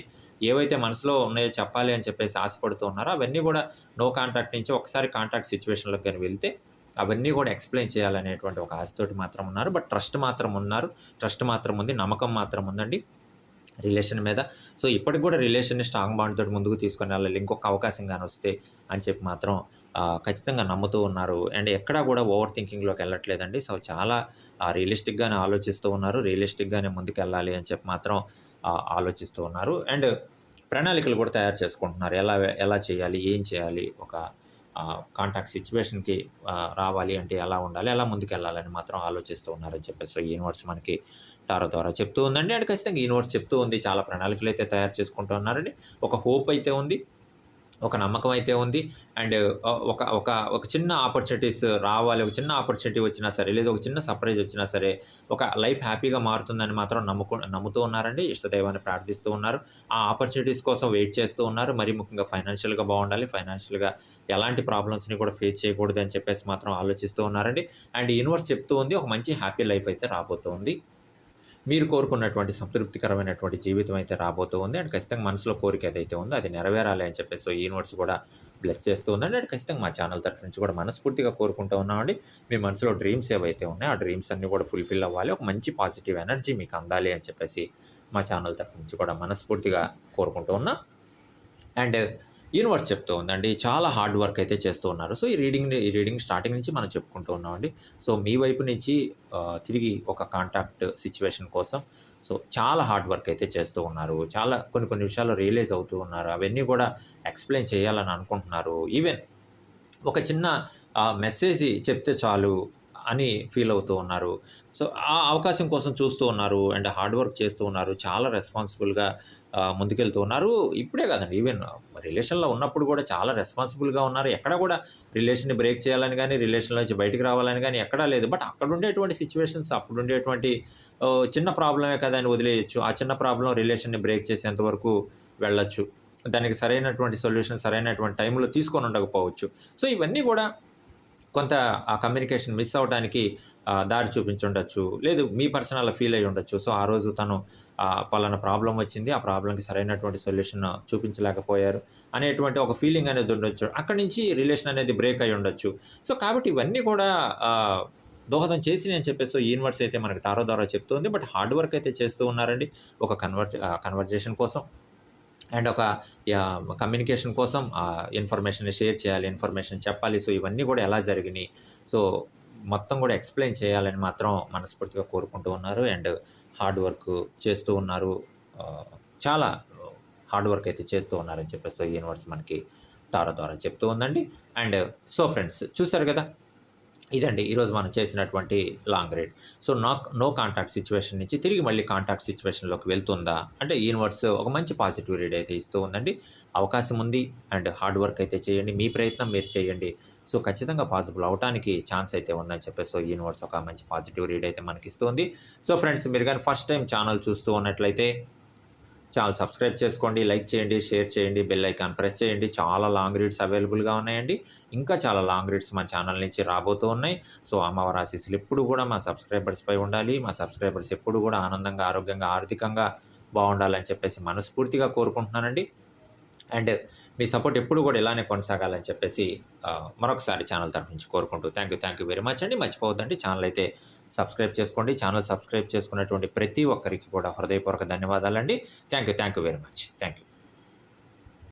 ఏవైతే మనసులో ఉన్నాయో చెప్పాలి అని చెప్పేసి ఆశపడుతూ ఉన్నారో అవన్నీ కూడా నో కాంటాక్ట్ నుంచి ఒకసారి కాంటాక్ట్ సిచ్యువేషన్లోకి కానీ వెళ్తే అవన్నీ కూడా ఎక్స్ప్లెయిన్ చేయాలనేటువంటి ఒక ఆశతోటి మాత్రం ఉన్నారు. బట్ ట్రస్ట్ మాత్రం ఉన్నారు. ట్రస్ట్ మాత్రం ఉంది. నమ్మకం మాత్రం ఉందండి రిలేషన్ మీద. సో ఇప్పటికి కూడా రిలేషన్ని స్ట్రాంగ్ బాండ్ తోటి ముందుకు తీసుకొని వెళ్ళాలి. ఇంకొక అవకాశం కానీ వస్తే అని చెప్పి మాత్రం ఖచ్చితంగా నమ్ముతూ ఉన్నారు. అండ్ ఎక్కడా కూడా ఓవర్ థింకింగ్లోకి వెళ్ళట్లేదండి. సో చాలా రియలిస్టిక్గానే ఆలోచిస్తూ ఉన్నారు. రియలిస్టిక్గానే ముందుకు వెళ్ళాలి అని చెప్పి మాత్రం ఆలోచిస్తూ ఉన్నారు. అండ్ ప్రణాళికలు కూడా తయారు చేసుకుంటున్నారు. ఎలా ఎలా చేయాలి? ఏం చేయాలి? ఒక కాంటాక్ట్ సిచ్యువేషన్కి రావాలి అంటే ఎలా ఉండాలి? ఎలా ముందుకు వెళ్ళాలని మాత్రం ఆలోచిస్తూ ఉన్నారని చెప్పేసి సో యూనివర్స్ మనకి టారో ద్వారా చెప్తూ ఉందండి. అండ్ ఖచ్చితంగా యూనివర్స్ చెప్తూ ఉంది. చాలా ప్రణాళికలు అయితే తయారు చేసుకుంటూ ఉన్నారండి. ఒక హోప్ అయితే ఉంది. ఒక నమ్మకం అయితే ఉంది. అండ్ ఒక ఒక ఒక చిన్న ఆపర్చునిటీస్ రావాలి ఒక చిన్న ఆపర్చునిటీ వచ్చినా సరే లేదా ఒక చిన్న సర్ప్రైజ్ వచ్చినా సరే ఒక లైఫ్ హ్యాపీగా మారుతుందని మాత్రం నమ్ముకు నమ్ముతూ ఉన్నారండి. ఇష్టదైవాన్ని ప్రార్థిస్తూ ఉన్నారు. ఆ ఆపర్చునిటీస్ కోసం వెయిట్ చేస్తూ ఉన్నారు. మరి ముఖ్యంగా ఫైనాన్షియల్గా బాగుండాలి. ఫైనాన్షియల్గా ఎలాంటి ప్రాబ్లమ్స్ని కూడా ఫేస్ చేయకూడదు అని చెప్పేసి మాత్రం ఆలోచిస్తూ ఉన్నారండి. అండ్ యూనివర్స్ చెప్తూ ఉంది. ఒక మంచి హ్యాపీ లైఫ్ అయితే రాబోతుంది మీరు కోరుకున్నటువంటి సంతృప్తికరమైనటువంటి జీవితం అయితే రాబోతూ ఉంది. అండ్ ఖచ్చితంగా మనసులో కోరిక ఏదైతే ఉందో అది నెరవేరాలి అని చెప్పేసి ఈ యూనివర్స్ కూడా బ్లెస్ చేస్తూ ఉందండి. అండ్ ఖచ్చితంగా మా ఛానల్ తరఫు నుంచి కూడా మనస్ఫూర్తిగా కోరుకుంటూ ఉన్నామండి. మీ మనసులో డ్రీమ్స్ ఏవైతే ఉన్నాయో ఆ డ్రీమ్స్ అన్నీ కూడా ఫుల్ఫిల్ అవ్వాలి. ఒక మంచి పాజిటివ్ ఎనర్జీ మీకు అందాలి అని చెప్పేసి మా ఛానల్ తరఫు నుంచి కూడా మనస్ఫూర్తిగా కోరుకుంటూ ఉన్నా. అండ్ యూనివర్స్ చెప్తూ ఉందండి. చాలా హార్డ్ వర్క్ అయితే చేస్తూ ఉన్నారు. సో ఈ రీడింగ్ ఈ రీడింగ్ స్టార్టింగ్ నుంచి మనం చెప్పుకుంటూ ఉన్నామండి. సో మీ వైపు నుంచి తిరిగి ఒక కాంటాక్ట్ సిచ్యువేషన్ కోసం సో చాలా హార్డ్ వర్క్ అయితే చేస్తూ ఉన్నారు. చాలా కొన్ని కొన్ని విషయాలు రియలైజ్ అవుతూ ఉన్నారు. అవన్నీ కూడా ఎక్స్ప్లెయిన్ చేయాలని అనుకుంటున్నారు. ఈవెన్ ఒక చిన్న మెసేజ్ చెప్తే చాలు అని ఫీల్ అవుతూ ఉన్నారు. సో ఆ అవకాశం కోసం చూస్తూ ఉన్నారు. అండ్ హార్డ్ వర్క్ చేస్తూ ఉన్నారు. చాలా రెస్పాన్సిబుల్గా ముందుకెళ్తూ ఉన్నారు. ఇప్పుడే కాదండి ఈవెన్ రిలేషన్లో ఉన్నప్పుడు కూడా చాలా రెస్పాన్సిబుల్గా ఉన్నారు. ఎక్కడ కూడా రిలేషన్ని బ్రేక్ చేయాలని కానీ రిలేషన్లో నుంచి బయటికి రావాలని కానీ ఎక్కడా లేదు. బట్ అక్కడ ఉండేటువంటి సిచ్యువేషన్స్ అప్పుడు ఉండేటువంటి చిన్న ప్రాబ్లమే కదా అని వదిలేయచ్చు. ఆ చిన్న ప్రాబ్లం రిలేషన్ని బ్రేక్ చేసేంత వరకు వెళ్ళొచ్చు. దానికి సరైనటువంటి సొల్యూషన్ సరైనటువంటి టైంలో తీసుకొని ఉండకపోవచ్చు. సో ఇవన్నీ కూడా కొంత ఆ కమ్యూనికేషన్ మిస్ అవడానికి దారి దారి చూపించుండొచ్చు. లేదు మీ పర్సనల్ ఫీల్ అయి ఉండొచ్చు సో ఆ రోజు తను పలానా ప్రాబ్లం వచ్చింది ఆ ప్రాబ్లంకి సరైనటువంటి సొల్యూషన్ చూపించలేకపోయారు అనేటువంటి ఒక ఫీలింగ్ అనేది ఉండొచ్చు. అక్కడి నుంచి రిలేషన్ అనేది బ్రేక్ అయి ఉండొచ్చు. సో కాబట్టి ఇవన్నీ కూడా దోహదం చేసి నేను చెప్పేసి యూనివర్స్ అయితే మనకి టారో ద్వారా చెప్తుంది. బట్ హార్డ్ వర్క్ అయితే చేస్తూ ఉన్నారండి. ఒక కన్వర్ట్ కన్వర్జేషన్ కోసం అండ్ ఒక కమ్యూనికేషన్ కోసం ఇన్ఫర్మేషన్ షేర్ చేయాలి ఇన్ఫర్మేషన్ చెప్పాలి. సో ఇవన్నీ కూడా ఎలా జరిగినాయి? సో మొత్తం కూడా ఎక్స్ప్లెయిన్ చేయాలని మాత్రం మనస్ఫూర్తిగా కోరుకుంటూ ఉన్నారు. అండ్ హార్డ్ వర్క్ చేస్తూ ఉన్నారు. చాలా హార్డ్ వర్క్ అయితే చేస్తూ ఉన్నారని చెప్పేసి సో యూనివర్స్ మనకి టారో ద్వారా చెప్తూ ఉందండి. అండ్ సో ఫ్రెండ్స్ చూసారు కదా ఇదండి ఈరోజు మనం చేసినటువంటి లాంగ్ రైడ్ సో నాక్ నో కాంటాక్ట్ సిచ్యువేషన్ నుంచి తిరిగి మళ్ళీ కాంటాక్ట్ సిచ్యువేషన్లోకి వెళ్తుందా? అంటే యూనివర్స్ ఒక మంచి పాజిటివ్ రీడ్ అయితే ఇస్తూ ఉందండి. అవకాశం ఉంది అండ్ హార్డ్ వర్క్ అయితే చేయండి. మీ ప్రయత్నం మీరు చేయండి. సో ఖచ్చితంగా పాసిబుల్ అవడానికి ఛాన్స్ అయితే ఉందని చెప్పేసి సో యూనివర్స్ ఒక మంచి పాజిటివ్ రీడ్ అయితే మనకి ఇస్తుంది సో ఫ్రెండ్స్ మీరు కానీ ఫస్ట్ టైం ఛానల్ చూస్తూ ఉన్నట్లయితే ఛానల్ సబ్స్క్రైబ్ చేసుకోండి లైక్ చేయండి షేర్ చేయండి బెల్ ఐకాన్ ప్రెస్ చేయండి. చాలా లాంగ్ రీడ్స్ అవైలబుల్గా ఉన్నాయండి. ఇంకా చాలా లాంగ్ రీడ్స్ మా ఛానల్ నుంచి రాబోతూ ఉన్నాయి. సో అమ్మవారి ఆశీస్సులు ఎప్పుడు కూడా మా సబ్స్క్రైబర్స్పై ఉండాలి. మా సబ్స్క్రైబర్స్ ఎప్పుడు కూడా ఆనందంగా ఆరోగ్యంగా ఆర్థికంగా బాగుండాలని చెప్పేసి మనస్ఫూర్తిగా కోరుకుంటున్నానండి. అండ్ మీ సపోర్ట్ ఎప్పుడు కూడా ఇలానే కొనసాగాలని చెప్పేసి మరొకసారి ఛానల్ తరఫు నుంచి కోరుకుంటూ thank you thank you very much అండి. మర్చిపోవద్దండి. ఛానల్ అయితే సబ్స్క్రైబ్ చేసుకోండి. ఛానల్ సబ్స్క్రైబ్ చేసుకున్నటువంటి ప్రతి ఒక్కరికి కూడా హృదయపూర్వక ధన్యవాదాలండి. Thank you thank you very much. Thank you